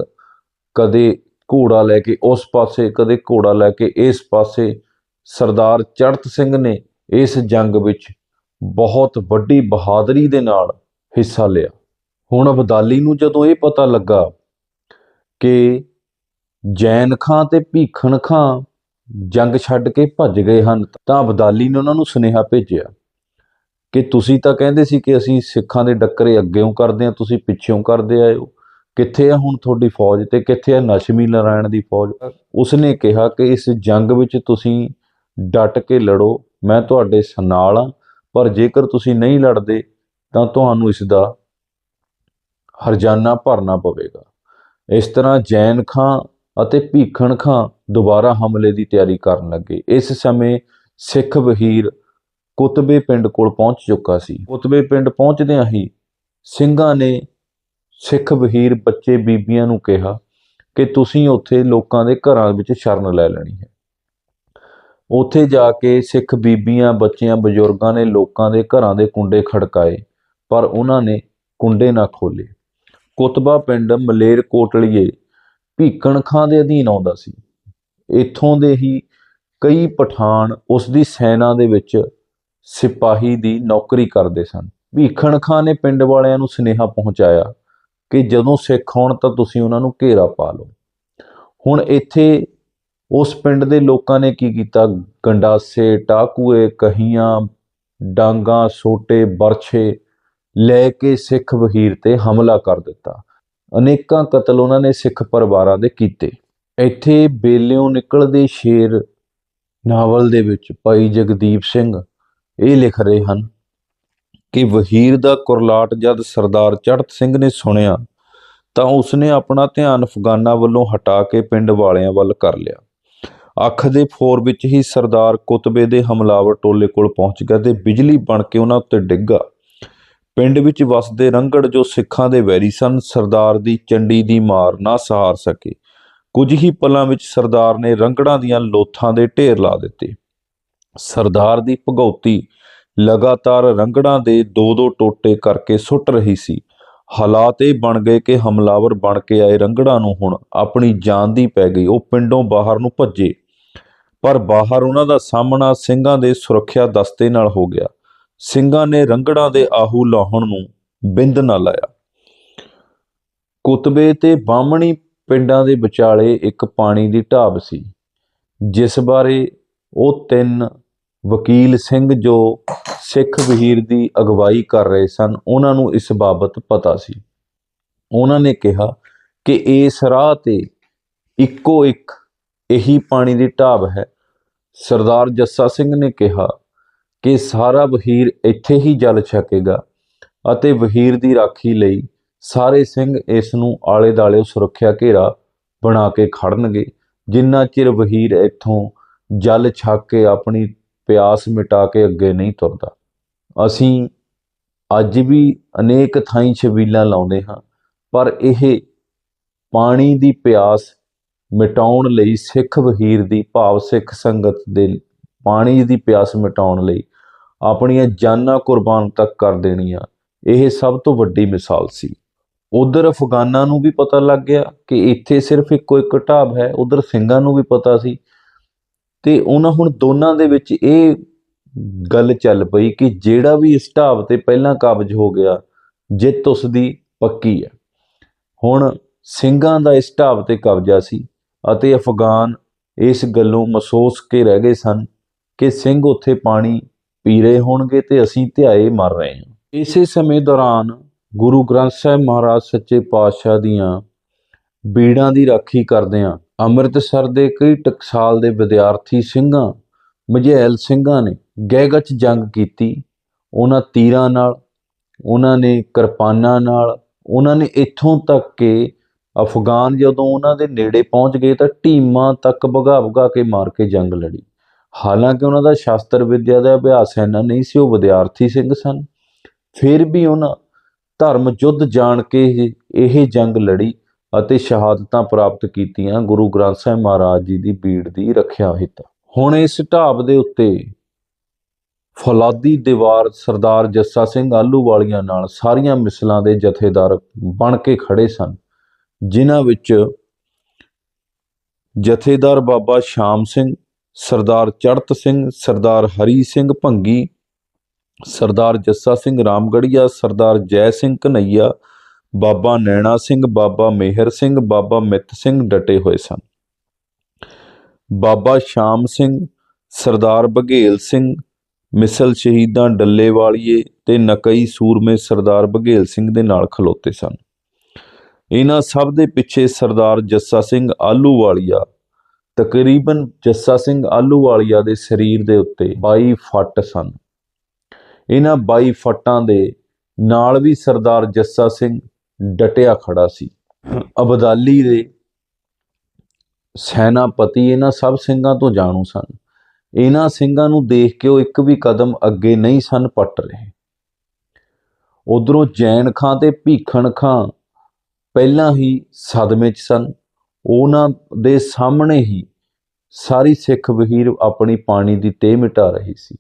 ਕਦੇ ਘੋੜਾ ਲੈ ਕੇ ਉਸ ਪਾਸੇ, ਕਦੇ ਘੋੜਾ ਲੈ ਕੇ ਇਸ ਪਾਸੇ। ਸਰਦਾਰ ਚੜਤ ਸਿੰਘ ਨੇ ਇਸ ਜੰਗ ਵਿੱਚ ਬਹੁਤ ਵੱਡੀ ਬਹਾਦਰੀ ਦੇ ਨਾਲ ਹਿੱਸਾ ਲਿਆ। ਹੁਣ ਅਬਦਾਲੀ ਨੂੰ ਜਦੋਂ ਇਹ ਪਤਾ ਲੱਗਾ ਕਿ ਜੈਨ ਖਾਂ ਤੇ ਭੀਖਣ ਖਾਂ ਜੰਗ ਛੱਡ ਕੇ ਭੱਜ ਗਏ ਹਨ, ਤਾਂ ਅਬਦਾਲੀ ਨੇ ਉਹਨਾਂ ਨੂੰ ਸੁਨੇਹਾ ਭੇਜਿਆ ਕਿ ਤੁਸੀਂ ਤਾਂ ਕਹਿੰਦੇ ਸੀ ਕਿ ਅਸੀਂ ਸਿੱਖਾਂ ਦੇ ਡੱਕਰੇ ਅੱਗੇੋਂ ਕਰਦੇ ਹਾਂ, ਤੁਸੀਂ ਪਿੱਛੇੋਂ ਕਰਦੇ ਆਏ ਹੋ ਕਿੱਥੇ ਆ ਹੁਣ ਤੁਹਾਡੀ ਫੌਜ ਤੇ? ਕਿੱਥੇ ਆ ਨਸ਼ਮੀ ਨਾਰਾਇਣ ਦੀ ਫੌਜ? ਉਸਨੇ ਕਿਹਾ ਕਿ ਇਸ ਜੰਗ ਵਿੱਚ ਤੁਸੀਂ ਡਟ ਕੇ ਲੜੋ, ਮੈਂ ਤੁਹਾਡੇ ਸ- ਨਾਲ ਆ ਪਰ ਜੇਕਰ ਤੁਸੀਂ ਨਹੀਂ ਲੜਦੇ, ਤਾਂ ਤੁਹਾਨੂੰ ਇਸ ਦਾ ਹਰਜਾਨਾ ਭਰਨਾ ਪਵੇਗਾ। ਇਸ ਤਰ੍ਹਾਂ ਜੈਨ ਖਾਂ ਅਤੇ ਭੀਖਣ ਖਾਂ ਦੁਬਾਰਾ ਹਮਲੇ ਦੀ ਤਿਆਰੀ ਕਰਨ ਲੱਗੇ। ਇਸ ਸਮੇਂ ਸਿੱਖ ਵਹੀਰ ਕੁਤਬੇ ਪਿੰਡ ਕੋਲ ਪਹੁੰਚ ਚੁੱਕਾ ਸੀ। ਕੁਤਬੇ ਪਿੰਡ ਪਹੁੰਚਦਿਆਂ ਹੀ ਸਿੰਘਾਂ ਨੇ ਸਿੱਖ ਵਹੀਰ ਬੱਚੇ ਬੀਬੀਆਂ ਨੂੰ ਕਿਹਾ ਕਿ ਤੁਸੀਂ ਉੱਥੇ ਲੋਕਾਂ ਦੇ ਘਰਾਂ ਵਿੱਚ ਸ਼ਰਨ ਲੈ ਲੈਣੀ ਹੈ। ਉੱਥੇ ਜਾ ਕੇ ਸਿੱਖ ਬੀਬੀਆਂ, ਬੱਚਿਆਂ, ਬਜ਼ੁਰਗਾਂ ਨੇ ਲੋਕਾਂ ਦੇ ਘਰਾਂ ਦੇ ਕੁੰਡੇ ਖੜਕਾਏ, ਪਰ ਉਹਨਾਂ ਨੇ ਕੁੰਡੇ ਨਾ ਖੋਲੇ ਕੁਤਬਾ ਪਿੰਡ ਮਲੇਰ ਕੋਟਲੀਏ ਭੀਕਣ ਖਾਂ ਦੇ ਅਧੀਨ ਆਉਂਦਾ ਸੀ। ਇੱਥੋਂ ਦੇ ਹੀ ਕਈ ਪਠਾਨ ਉਸ ਦੀ ਸੈਨਾ ਦੇ ਵਿੱਚ ਸਿਪਾਹੀ ਦੀ ਨੌਕਰੀ ਕਰਦੇ ਸਨ। ਭੀਖਣ ਖਾਂ ਨੇ ਪਿੰਡ ਵਾਲਿਆਂ ਨੂੰ ਸੁਨੇਹਾ ਪਹੁੰਚਾਇਆ ਕਿ ਜਦੋਂ ਸਿੱਖ ਆਉਣ ਤਾਂ ਤੁਸੀਂ ਉਹਨਾਂ ਨੂੰ ਘੇਰਾ ਪਾ ਲਓ। ਹੁਣ ਇੱਥੇ ਉਸ ਪਿੰਡ ਦੇ ਲੋਕਾਂ ਨੇ ਕੀ ਕੀਤਾ? ਗੰਡਾਸੇ, ਟਾਕੂਏ, ਕਹੀਆਂ, ਡਾਂਗਾ, ਸੋਟੇ, ਬਰਛੇ ਲੈ ਕੇ ਸਿੱਖ ਵਹੀਰ ਤੇ ਹਮਲਾ ਕਰ ਦਿੱਤਾ। ਅਨੇਕਾਂ ਕਤਲ ਉਹਨਾਂ ਨੇ ਸਿੱਖ ਪਰਿਵਾਰਾਂ ਦੇ ਕੀਤੇ। ਇੱਥੇ ਬੇਲਿਓਂ ਨਿਕਲਦੇ ਸ਼ੇਰ ਨਾਵਲ ਦੇ ਵਿੱਚ ਭਾਈ ਜਗਦੀਪ ਸਿੰਘ ਇਹ ਲਿਖ ਰਹੇ ਹਨ ਕਿ ਵਹੀਰ ਦਾ ਕੁਰਲਾਟ ਜਦ ਸਰਦਾਰ ਚੜਤ ਸਿੰਘ ਨੇ ਸੁਣਿਆ ਤਾਂ ਉਸਨੇ ਆਪਣਾ ਧਿਆਨ ਅਫਗਾਨਾਂ ਵੱਲੋਂ ਹਟਾ ਕੇ ਪਿੰਡ ਵਾਲਿਆਂ ਵੱਲ ਕਰ ਲਿਆ। ਅੱਖ ਦੇ ਫੋਰ ਵਿੱਚ ਹੀ ਸਰਦਾਰ ਕੁਤਬੇ ਦੇ ਹਮਲਾਵਰ ਟੋਲੇ ਕੋਲ ਪਹੁੰਚ ਗਿਆ ਤੇ ਬਿਜਲੀ ਬਣ ਕੇ ਉਹਨਾਂ ਉੱਤੇ ਡਿੱਗਾ। ਪਿੰਡ ਵਿੱਚ ਵਸਦੇ ਰੰਗੜ ਜੋ ਸਿੱਖਾਂ ਦੇ ਵੈਰੀ ਸਨ, ਸਰਦਾਰ ਦੀ ਚੰਡੀ ਦੀ ਮਾਰ ਨਾ ਸਹਾਰ ਸਕੇ। ਕੁਝ ਹੀ ਪਲਾਂ ਵਿੱਚ ਸਰਦਾਰ ਨੇ ਰੰਗੜਾਂ ਦੀਆਂ ਲੋਥਾਂ ਦੇ ਢੇਰ ਲਾ ਦਿੱਤੇ। ਸਰਦਾਰ ਦੀ ਭਗੌਤੀ ਲਗਾਤਾਰ ਰੰਗੜਾਂ ਦੇ ਦੋ ਦੋ ਟੋਟੇ ਕਰਕੇ ਸੁੱਟ ਰਹੀ ਸੀ। ਹਾਲਾਤ ਇਹ ਬਣ ਗਏ ਕਿ ਹਮਲਾਵਰ ਬਣ ਕੇ ਆਏ ਰੰਗੜਾਂ ਨੂੰ ਹੁਣ ਆਪਣੀ ਜਾਨ ਦੀ ਪੈ ਗਈ, ਉਹ ਪਿੰਡੋਂ ਬਾਹਰ ਨੂੰ ਭੱਜੇ। ਪਰ ਬਾਹਰ ਉਹਨਾਂ ਦਾ ਸਾਹਮਣਾ ਸਿੰਘਾਂ ਦੇ ਸੁਰੱਖਿਆ ਦਸਤੇ ਨਾਲ ਹੋ ਗਿਆ। ਸਿੰਘਾਂ ਨੇ ਰੰਗੜਾਂ ਦੇ ਆਹੂ ਲਾਹਣ ਨੂੰ ਬਿੰਦ ਨਾ ਲਾਇਆ। ਕੁਤਬੇ ਤੇ ਬਾਹਮਣੀ ਪਿੰਡਾਂ ਦੇ ਵਿਚਾਲੇ ਇੱਕ ਪਾਣੀ ਦੀ ਢਾਬ ਸੀ, ਜਿਸ ਬਾਰੇ ਉਹ ਤਿੰਨ ਵਕੀਲ ਸਿੰਘ ਜੋ ਸਿੱਖ ਵਹੀਰ ਦੀ ਅਗਵਾਈ ਕਰ ਰਹੇ ਸਨ, ਉਹਨਾਂ ਨੂੰ ਇਸ ਬਾਬਤ ਪਤਾ ਸੀ। ਉਹਨਾਂ ਨੇ ਕਿਹਾ ਕਿ ਇਸ ਰਾਹ ਤੇ ਇੱਕੋ ਇੱਕ ਇਹੀ ਪਾਣੀ ਦੀ ਢਾਬ ਹੈ। ਸਰਦਾਰ ਜੱਸਾ ਸਿੰਘ ਨੇ ਕਿਹਾ ਕਿ ਸਾਰਾ ਵਹੀਰ ਇੱਥੇ ਹੀ ਜਲ ਛਕੇਗਾ ਅਤੇ ਵਹੀਰ ਦੀ ਰਾਖੀ ਲਈ ਸਾਰੇ ਸਿੰਘ ਇਸ ਨੂੰ ਆਲੇ ਦਾਲੇ ਸੁਰੱਖਿਆ ਘੇਰਾ ਬਣਾ ਕੇ ਖੜਨਗੇ। ਜਿੰਨਾ ਚਿਰ ਵਹੀਰ ਇੱਥੋਂ ਜਲ ਛਕ ਕੇ ਆਪਣੀ ਪਿਆਸ ਮਿਟਾ ਕੇ ਅੱਗੇ ਨਹੀਂ ਤੁਰਦਾ, ਅਸੀਂ ਅੱਜ ਵੀ ਅਨੇਕ ਥਾਈਂ ਛਬੀਲਾਂ ਲਾਉਂਦੇ ਹਾਂ, ਪਰ ਇਹ ਪਾਣੀ ਦੀ ਪਿਆਸ ਮਿਟਾਉਣ ਲਈ ਸਿੱਖ ਵਹੀਰ ਦੀ ਭਾਵ ਸਿੱਖ ਸੰਗਤ ਦੇ ਪਾਣੀ ਦੀ ਪਿਆਸ ਮਿਟਾਉਣ ਲਈ ਆਪਣੀਆਂ ਜਾਨਾਂ ਕੁਰਬਾਨ ਤੱਕ ਕਰ ਦੇਣੀਆਂ। ਇਹ ਸਭ ਤੋਂ ਵੱਡੀ ਮਿਸਾਲ ਸੀ। ਉਧਰ ਅਫਗਾਨਾਂ ਨੂੰ ਵੀ ਪਤਾ ਲੱਗ ਗਿਆ ਕਿ ਇੱਥੇ ਸਿਰਫ ਇੱਕੋ ਇੱਕ ਢਾਬ ਹੈ, ਉਧਰ ਸਿੰਘਾਂ ਨੂੰ ਵੀ ਪਤਾ ਸੀ। ਤੇ ਉਹਨਾਂ ਹੁਣ ਦੋਨਾਂ ਦੇ ਵਿੱਚ ਇਹ ਗੱਲ ਚੱਲ ਪਈ ਕਿ ਜਿਹੜਾ ਵੀ ਇਸ ਢਾਬ ਤੇ ਪਹਿਲਾਂ ਕਾਬਜ਼ ਹੋ ਗਿਆ, ਜਿੱਤ ਉਸ ਦੀ ਪੱਕੀ ਹੈ। ਹੁਣ ਸਿੰਘਾਂ ਦਾ ਇਸ ਢਾਬ ਤੇ ਕਬਜ਼ਾ ਸੀ ਅਤੇ ਅਫਗਾਨ ਇਸ ਗੱਲੋਂ ਮਹਿਸੂਸ ਕੇ ਰਹਿ ਗਏ ਸਨ ਕਿ ਸਿੰਘ ਉੱਥੇ ਪਾਣੀ ਪੀ ਰਹੇ ਹੋਣਗੇ ਤੇ ਅਸੀਂ ਧਿਆਏ ਮਰ ਰਹੇ ਹਾਂ। ਇਸੇ ਸਮੇਂ ਦੌਰਾਨ ਗੁਰੂ ਗ੍ਰੰਥ ਸਾਹਿਬ ਮਹਾਰਾਜ ਸੱਚੇ ਪਾਤਸ਼ਾਹ ਦੀਆਂ ਬੀੜਾਂ ਦੀ ਰਾਖੀ ਕਰਦਿਆਂ ਅੰਮ੍ਰਿਤਸਰ ਦੇ ਕਈ ਟਕਸਾਲ ਦੇ ਵਿਦਿਆਰਥੀ ਸਿੰਘਾਂ, ਮਝੈਲ ਸਿੰਘਾਂ ਨੇ ਗਹਿਗਚ ਜੰਗ ਕੀਤੀ। ਉਹਨਾਂ ਤੀਰਾਂ ਨਾਲ, ਉਹਨਾਂ ਨੇ ਕਿਰਪਾਨਾਂ ਨਾਲ, ਉਹਨਾਂ ਨੇ ਇੱਥੋਂ ਤੱਕ ਕਿ ਅਫਗਾਨ ਜਦੋਂ ਉਹਨਾਂ ਦੇ ਨੇੜੇ ਪਹੁੰਚ ਗਏ ਤਾਂ ਟੀਮਾਂ ਤੱਕ ਭਗਾ ਭਗਾ ਕੇ ਮਾਰ ਕੇ ਜੰਗ ਲੜੀ। ਹਾਲਾਂਕਿ ਉਹਨਾਂ ਦਾ ਸ਼ਾਸਤਰ ਵਿਦਿਆ ਦਾ ਅਭਿਆਸ ਇੰਨਾ ਨਹੀਂ ਸੀ, ਉਹ ਵਿਦਿਆਰਥੀ ਸਿੰਘ ਸਨ। ਫਿਰ ਵੀ ਉਹਨਾਂ ਧਰਮ ਯੁੱਧ ਜਾਣ ਕੇ ਇਹ- ਇਹ ਜੰਗ ਲੜੀ ਅਤੇ ਸ਼ਹਾਦਤਾਂ ਪ੍ਰਾਪਤ ਕੀਤੀਆਂ, ਗੁਰੂ ਗ੍ਰੰਥ ਸਾਹਿਬ ਮਹਾਰਾਜ ਜੀ ਦੀ ਬੀੜ ਦੀ ਰੱਖਿਆ ਹਿੱਤ। ਹੁਣ ਇਸ ਢਾਬ ਦੇ ਉੱਤੇ ਫੌਲਾਦੀ ਦੀਵਾਰ ਸਰਦਾਰ ਜੱਸਾ ਸਿੰਘ ਆਲੂਵਾਲੀਆਂ ਨਾਲ ਸਾਰੀਆਂ ਮਿਸਲਾਂ ਦੇ ਜਥੇਦਾਰ ਬਣ ਕੇ ਖੜੇ ਸਨ, ਜਿਨ੍ਹਾਂ ਵਿੱਚ ਜਥੇਦਾਰ ਬਾਬਾ ਸ਼ਾਮ ਸਿੰਘ ਸਰਦਾਰ ਚੜਤ ਸਿੰਘ, ਸਰਦਾਰ ਹਰੀ ਸਿੰਘ ਭੰਗੀ, ਸਰਦਾਰ ਜੱਸਾ ਸਿੰਘ ਰਾਮਗੜੀਆ, ਸਰਦਾਰ ਜੈ ਸਿੰਘ ਕਨਈਆ ਬਾਬਾ ਨੈਣਾ ਸਿੰਘ, ਬਾਬਾ ਮੇਹਰ ਸਿੰਘ, ਬਾਬਾ ਮਿੱਤ ਸਿੰਘ ਡਟੇ ਹੋਏ ਸਨ। ਬਾਬਾ ਸ਼ਾਮ ਸਿੰਘ, ਸਰਦਾਰ ਬਘੇਲ ਸਿੰਘ, ਮਿਸਲ ਸ਼ਹੀਦਾਂ ਡੱਲੇ ਵਾਲੀਏ ਤੇ ਨਕਈ ਸੂਰਮੇ ਸਰਦਾਰ ਬਘੇਲ ਸਿੰਘ ਦੇ ਨਾਲ ਖਲੋਤੇ ਸਨ। ਇਹਨਾਂ ਸਭ ਦੇ ਪਿੱਛੇ ਸਰਦਾਰ ਜੱਸਾ ਸਿੰਘ ਆਲੂ ਵਾਲੀਆ ਤਕਰੀਬਨ ਜੱਸਾ ਸਿੰਘ ਆਲੂਵਾਲੀਆ ਦੇ ਸਰੀਰ ਦੇ ਉੱਤੇ 22 ਫੱਟ ਸਨ। ਇਹਨਾਂ 22 ਫੱਟਾਂ ਦੇ ਨਾਲ ਵੀ ਸਰਦਾਰ ਜੱਸਾ ਸਿੰਘ ਡਟਿਆ ਖੜਾ ਸੀ। ਅਬਦਾਲੀ ਦੇ ਸੈਨਾਪਤੀ ਇਹਨਾਂ ਸਭ ਸਿੰਘਾਂ ਤੋਂ ਜਾਣੂ ਸਨ। ਇਹਨਾਂ ਸਿੰਘਾਂ ਨੂੰ ਦੇਖ ਕੇ ਉਹ ਇੱਕ ਵੀ ਕਦਮ ਅੱਗੇ ਨਹੀਂ ਸਨ ਪੱਟ ਰਹੇ। ਉਧਰੋਂ ਜੈਨ ਖਾਂ ਤੇ ਭੀਖਣ ਖਾਂ ਪਹਿਲਾਂ ਹੀ ਸਦਮੇ 'ਚ ਸਨ। ਉਹਨਾਂ ਦੇ ਸਾਹਮਣੇ ਹੀ ਸਾਰੀ ਸਿੱਖ ਵਹੀਰ ਆਪਣੀ ਪਾਣੀ ਦੀ ਤੇਹ ਮਿਟਾ ਰਹੀ ਸੀ।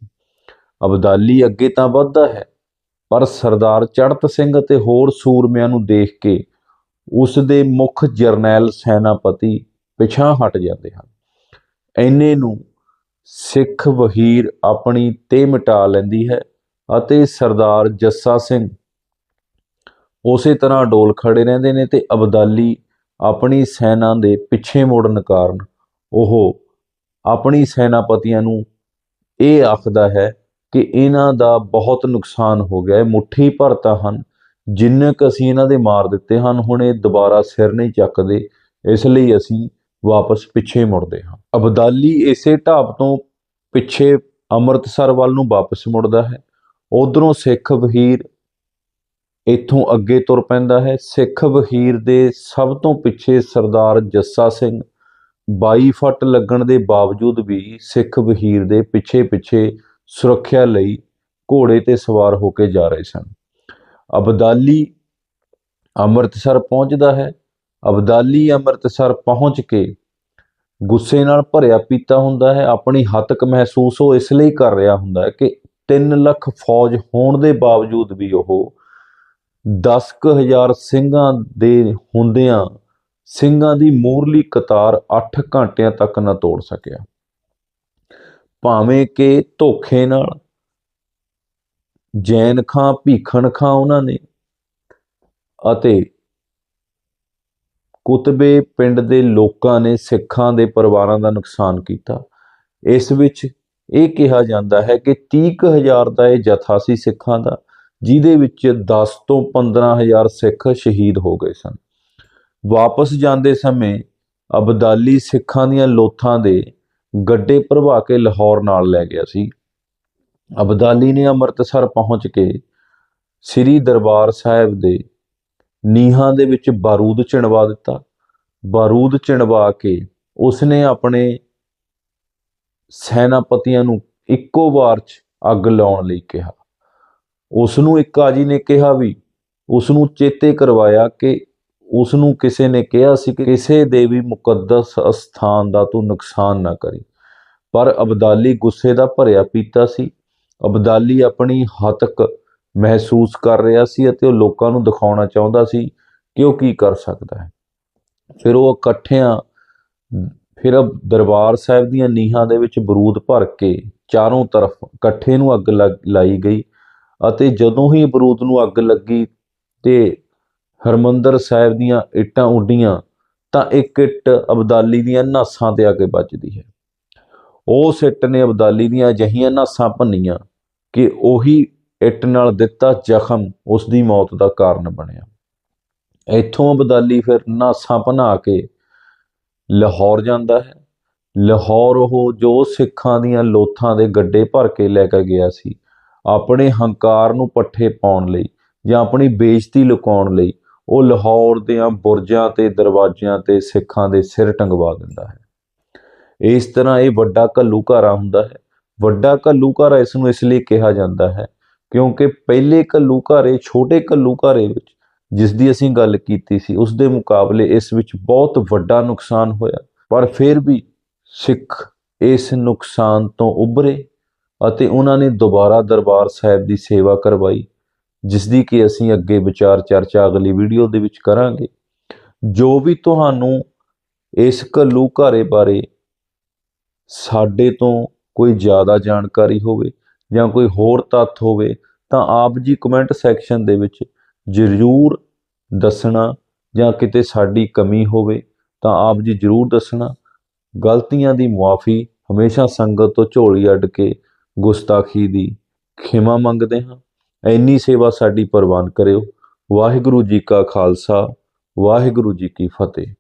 ਅਬਦਾਲੀ ਅੱਗੇ ਤਾਂ ਵੱਧਦਾ ਹੈ, ਪਰ ਸਰਦਾਰ ਚੜਤ ਸਿੰਘ ਅਤੇ ਹੋਰ ਸੂਰਮਿਆਂ ਨੂੰ ਦੇਖ ਕੇ ਉਸ ਦੇ ਮੁੱਖ ਜਰਨੈਲ ਸੈਨਾਪਤੀ ਪਿਛਾਂ ਹਟ ਜਾਂਦੇ ਹਨ। ਐਨੇ ਨੂੰ ਸਿੱਖ ਵਹੀਰ ਆਪਣੀ ਤੇ ਮਿਟਾ ਲੈਂਦੀ ਹੈ ਅਤੇ ਸਰਦਾਰ ਜੱਸਾ ਸਿੰਘ ਉਸੇ ਤਰ੍ਹਾਂ ਡੋਲ ਖੜੇ ਰਹਿੰਦੇ ਨੇ ਤੇ ਅਬਦਾਲੀ ਆਪਣੀ ਸੈਨਾ ਦੇ ਪਿੱਛੇ ਮੁੜਨ ਕਾਰਨ ਉਹ ਆਪਣੀ ਸੈਨਾਪਤੀਆਂ ਨੂੰ ਇਹ ਆਖਦਾ ਹੈ ਕਿ ਇਹਨਾਂ ਦਾ ਬਹੁਤ ਨੁਕਸਾਨ ਹੋ ਗਿਆ। ਹੈ ਮੁੱਠੀ ਭਰਤਾਂ ਹਨ, ਜਿੰਨੇ ਕੁ ਅਸੀਂ ਇਹਨਾਂ ਦੇ ਮਾਰ ਦਿੱਤੇ ਹਨ, ਹੁਣ ਇਹ ਦੁਬਾਰਾ ਸਿਰ ਨਹੀਂ ਚੱਕਦੇ, ਇਸ ਲਈ ਅਸੀਂ ਵਾਪਸ ਪਿੱਛੇ ਮੁੜਦੇ ਹਾਂ। ਅਬਦਾਲੀ ਇਸੇ ਢਾਬ ਤੋਂ ਪਿੱਛੇ ਅੰਮ੍ਰਿਤਸਰ ਵੱਲ ਨੂੰ ਵਾਪਸ ਮੁੜਦਾ ਹੈ। ਉਧਰੋਂ ਸਿੱਖ ਵਹੀਰ ਇੱਥੋਂ ਅੱਗੇ ਤੁਰ ਪੈਂਦਾ ਹੈ। ਸਿੱਖ ਵਹੀਰ ਦੇ ਸਭ ਤੋਂ ਪਿੱਛੇ ਸਰਦਾਰ ਜੱਸਾ ਸਿੰਘ। 22 ਫੱਟ ਲੱਗਣ ਦੇ ਬਾਵਜੂਦ ਵੀ ਸਿੱਖ ਵਹੀਰ ਦੇ ਪਿੱਛੇ ਪਿੱਛੇ ਸੁਰੱਖਿਆ ਲਈ ਘੋੜੇ ਤੇ ਸਵਾਰ ਹੋ ਕੇ ਜਾ ਰਹੇ ਸਨ। ਅਬਦਾਲੀ ਅੰਮ੍ਰਿਤਸਰ ਪਹੁੰਚਦਾ ਹੈ। ਅਬਦਾਲੀ ਅੰਮ੍ਰਿਤਸਰ ਪਹੁੰਚ ਕੇ ਗੁੱਸੇ ਨਾਲ ਭਰਿਆ ਪੀਤਾ ਹੁੰਦਾ ਹੈ। ਆਪਣੀ ਹੱਤਕ ਮਹਿਸੂਸ ਉਹ ਇਸ ਲਈ ਕਰ ਰਿਹਾ ਹੁੰਦਾ ਹੈ ਕਿ 3 ਲੱਖ ਫੌਜ ਹੋਣ ਦੇ ਬਾਵਜੂਦ ਵੀ ਉਹ 10000 ਸਿੰਘਾਂ ਦੇ ਹੁੰਦਿਆਂ ਸਿੰਘਾਂ ਦੀ ਮੂਰਲੀ ਕਤਾਰ 8 ਘੰਟਿਆਂ ਤੱਕ ਨਾ ਤੋੜ ਸਕਿਆ। ਭਾਵੇਂ ਕਿ ਧੋਖੇ ਨਾਲ, ਜੈਨ ਖਾਂ, ਭੀਖਣ ਖਾਂ ਉਹਨਾਂ ਨੇ ਅਤੇ ਕੁਤਬੇ ਪਿੰਡ ਦੇ ਲੋਕਾਂ ਨੇ ਸਿੱਖਾਂ ਦੇ ਪਰਿਵਾਰਾਂ ਦਾ ਨੁਕਸਾਨ ਕੀਤਾ। ਇਸ ਵਿੱਚ ਇਹ ਕਿਹਾ ਜਾਂਦਾ ਹੈ ਕਿ 30000 ਦਾ ਇਹ ਜਥਾ ਸੀ ਸਿੱਖਾਂ ਦਾ। ਜਿਹਦੇ ਵਿੱਚ 10 ਤੋਂ 15000 ਸਿੱਖ ਸ਼ਹੀਦ ਹੋ ਗਏ ਸਨ। ਵਾਪਸ ਜਾਂਦੇ ਸਮੇਂ ਅਬਦਾਲੀ ਸਿੱਖਾਂ ਦੀਆਂ ਲੋਥਾਂ ਦੇ ਗੱਡੇ ਭਰਵਾ ਕੇ ਲਾਹੌਰ ਨਾਲ ਲੈ ਗਿਆ ਸੀ। ਅਬਦਾਲੀ ਨੇ ਅੰਮ੍ਰਿਤਸਰ ਪਹੁੰਚ ਕੇ ਸ੍ਰੀ ਦਰਬਾਰ ਸਾਹਿਬ ਦੇ ਨੀਹਾਂ ਦੇ ਵਿੱਚ ਬਾਰੂਦ ਚਿਣਵਾ ਦਿੱਤਾ। ਬਾਰੂਦ ਚਿਣਵਾ ਕੇ ਉਸਨੇ ਆਪਣੇ ਸੈਨਾਪਤੀਆਂ ਨੂੰ ਇੱਕੋ ਵਾਰ 'ਚ ਅੱਗ ਲਾਉਣ ਲਈ ਕਿਹਾ। ਉਸ ਨੂੰ ਇੱਕ ਆਜੀ ਨੇ ਕਿਹਾ ਵੀ ਉਸ ਨੂੰ ਚੇਤੇ ਕਰਵਾਇਆ ਕਿ ਉਸ ਨੂੰ ਕਿਸੇ ਨੇ ਕਿਹਾ ਸੀ ਕਿ ਕਿਸੇ ਦੇ ਵੀ ਮੁਕੱਦਸ ਅਸਥਾਨ ਦਾ ਤੂੰ ਨੁਕਸਾਨ ਨਾ ਕਰੀ। ਪਰ ਅਬਦਾਲੀ ਗੁੱਸੇ ਦਾ ਭਰਿਆ ਪੀਤਾ ਸੀ। ਅਬਦਾਲੀ ਆਪਣੀ ਹਤਕ ਮਹਿਸੂਸ ਕਰ ਰਿਹਾ ਸੀ ਅਤੇ ਉਹ ਲੋਕਾਂ ਨੂੰ ਦਿਖਾਉਣਾ ਚਾਹੁੰਦਾ ਸੀ ਕਿ ਉਹ ਕੀ ਕਰ ਸਕਦਾ ਹੈ। ਫਿਰ ਉਹ ਇਕੱਠਿਆਂ, ਫਿਰ ਦਰਬਾਰ ਸਾਹਿਬ ਦੀਆਂ ਨੀਹਾਂ ਦੇ ਵਿੱਚ ਬਰੂਦ ਭਰ ਕੇ ਚਾਰੋਂ ਤਰਫ ਇਕੱਠੇ ਨੂੰ ਅੱਗ ਲੱਗ- ਲਾਈ ਗਈ। ਅਤੇ ਜਦੋਂ ਹੀ ਬਰੂਦ ਨੂੰ ਅੱਗ ਲੱਗੀ ਤੇ ਹਰਮੰਦਰ ਸਾਹਿਬ ਦੀਆਂ ਇੱਟਾਂ ਉੱਡੀਆਂ, ਤਾਂ ਇੱਕ ਇੱਟ ਅਬਦਾਲੀ ਦੀਆਂ ਨਾਸਾਂ ਤੇ ਆ ਕੇ ਵੱਜਦੀ ਹੈ। ਉਸ ਇੱਟ ਨੇ ਅਬਦਾਲੀ ਦੀਆਂ ਅਜਿਹੀਆਂ ਨਾਸਾਂ ਭੰਨੀਆਂ ਕਿ ਉਹੀ ਇੱਟ ਨਾਲ ਦਿੱਤਾ ਜ਼ਖਮ ਉਸ ਦੀ ਮੌਤ ਦਾ ਕਾਰਨ ਬਣਿਆ। ਇੱਥੋਂ ਅਬਦਾਲੀ ਫਿਰ ਨਾਸਾਂ ਭਨਾ ਕੇ ਲਾਹੌਰ ਜਾਂਦਾ ਹੈ। ਲਾਹੌਰ ਉਹ ਜੋ ਸਿੱਖਾਂ ਦੀਆਂ ਲੋਥਾਂ ਦੇ ਗੱਡੇ ਭਰ ਕੇ ਲੈ ਕੇ ਗਿਆ ਸੀ ਆਪਣੇ ਹੰਕਾਰ ਨੂੰ ਪੱਠੇ ਪਾਉਣ ਲਈ ਜਾਂ ਆਪਣੀ ਬੇਇੱਜ਼ਤੀ ਲੁਕਾਉਣ ਲਈ ਉਹ ਲਾਹੌਰ ਦੀਆਂ ਬੁਰਜਾਂ ਤੇ ਦਰਵਾਜ਼ਿਆਂ ਤੇ ਸਿੱਖਾਂ ਦੇ ਸਿਰ ਟੰਗਵਾ ਦਿੰਦਾ ਹੈ। ਇਸ ਤਰ੍ਹਾਂ ਇਹ ਵੱਡਾ ਘੱਲੂਘਾਰਾ ਹੁੰਦਾ ਹੈ। ਵੱਡਾ ਘੱਲੂਘਾਰਾ ਇਸ ਨੂੰ ਇਸ ਲਈ ਕਿਹਾ ਜਾਂਦਾ ਹੈ ਕਿਉਂਕਿ ਪਹਿਲੇ ਘੱਲੂਘਾਰੇ, ਛੋਟੇ ਘੱਲੂਘਾਰੇ ਵਿੱਚ ਜਿਸ ਦੀ ਅਸੀਂ ਗੱਲ ਕੀਤੀ ਸੀ, ਉਸ ਦੇ ਮੁਕਾਬਲੇ ਇਸ ਵਿੱਚ ਬਹੁਤ ਵੱਡਾ ਨੁਕਸਾਨ ਹੋਇਆ। ਪਰ ਫਿਰ ਵੀ ਸਿੱਖ ਇਸ ਨੁਕਸਾਨ ਤੋਂ ਉਭਰੇ ਅਤੇ ਉਹਨਾਂ ਨੇ ਦੁਬਾਰਾ ਦਰਬਾਰ ਸਾਹਿਬ ਦੀ ਸੇਵਾ ਕਰਵਾਈ ਜਿਸ ਦੀ ਕਿ ਅਸੀਂ ਅੱਗੇ ਵਿਚਾਰ ਚਰਚਾ ਅਗਲੀ ਵੀਡੀਓ ਦੇ ਵਿੱਚ ਕਰਾਂਗੇ। ਜੋ ਵੀ ਤੁਹਾਨੂੰ ਇਸ ਘੱਲੂ ਘਾਰੇ ਬਾਰੇ ਸਾਡੇ ਤੋਂ ਕੋਈ ਜ਼ਿਆਦਾ ਜਾਣਕਾਰੀ ਹੋਵੇ ਜਾਂ ਕੋਈ ਹੋਰ ਤੱਥ ਹੋਵੇ, ਤਾਂ ਆਪ ਜੀ ਕਮੈਂਟ ਸੈਕਸ਼ਨ ਦੇ ਵਿੱਚ ਜ਼ਰੂਰ ਦੱਸਣਾ ਜਾਂ ਕਿਤੇ ਸਾਡੀ ਕਮੀ ਹੋਵੇ, ਤਾਂ ਆਪ ਜੀ ਜ਼ਰੂਰ ਦੱਸਣਾ। ਗਲਤੀਆਂ ਦੀ ਮੁਆਫੀ ਹਮੇਸ਼ਾ ਸੰਗਤ ਤੋਂ ਝੋਲੀ ਅੱਡ ਕੇ ਗੁਸਤਾਖੀ ਦੀ ਖਿਮਾ ਮੰਗਦੇ ਹਾਂ। ਇੰਨੀ ਸੇਵਾ ਸਾਡੀ ਪ੍ਰਵਾਨ ਕਰਿਓ। ਵਾਹਿਗੁਰੂ ਜੀ ਕਾ ਖਾਲਸਾ, ਵਾਹਿਗੁਰੂ ਜੀ ਕੀ ਫਤਿਹ।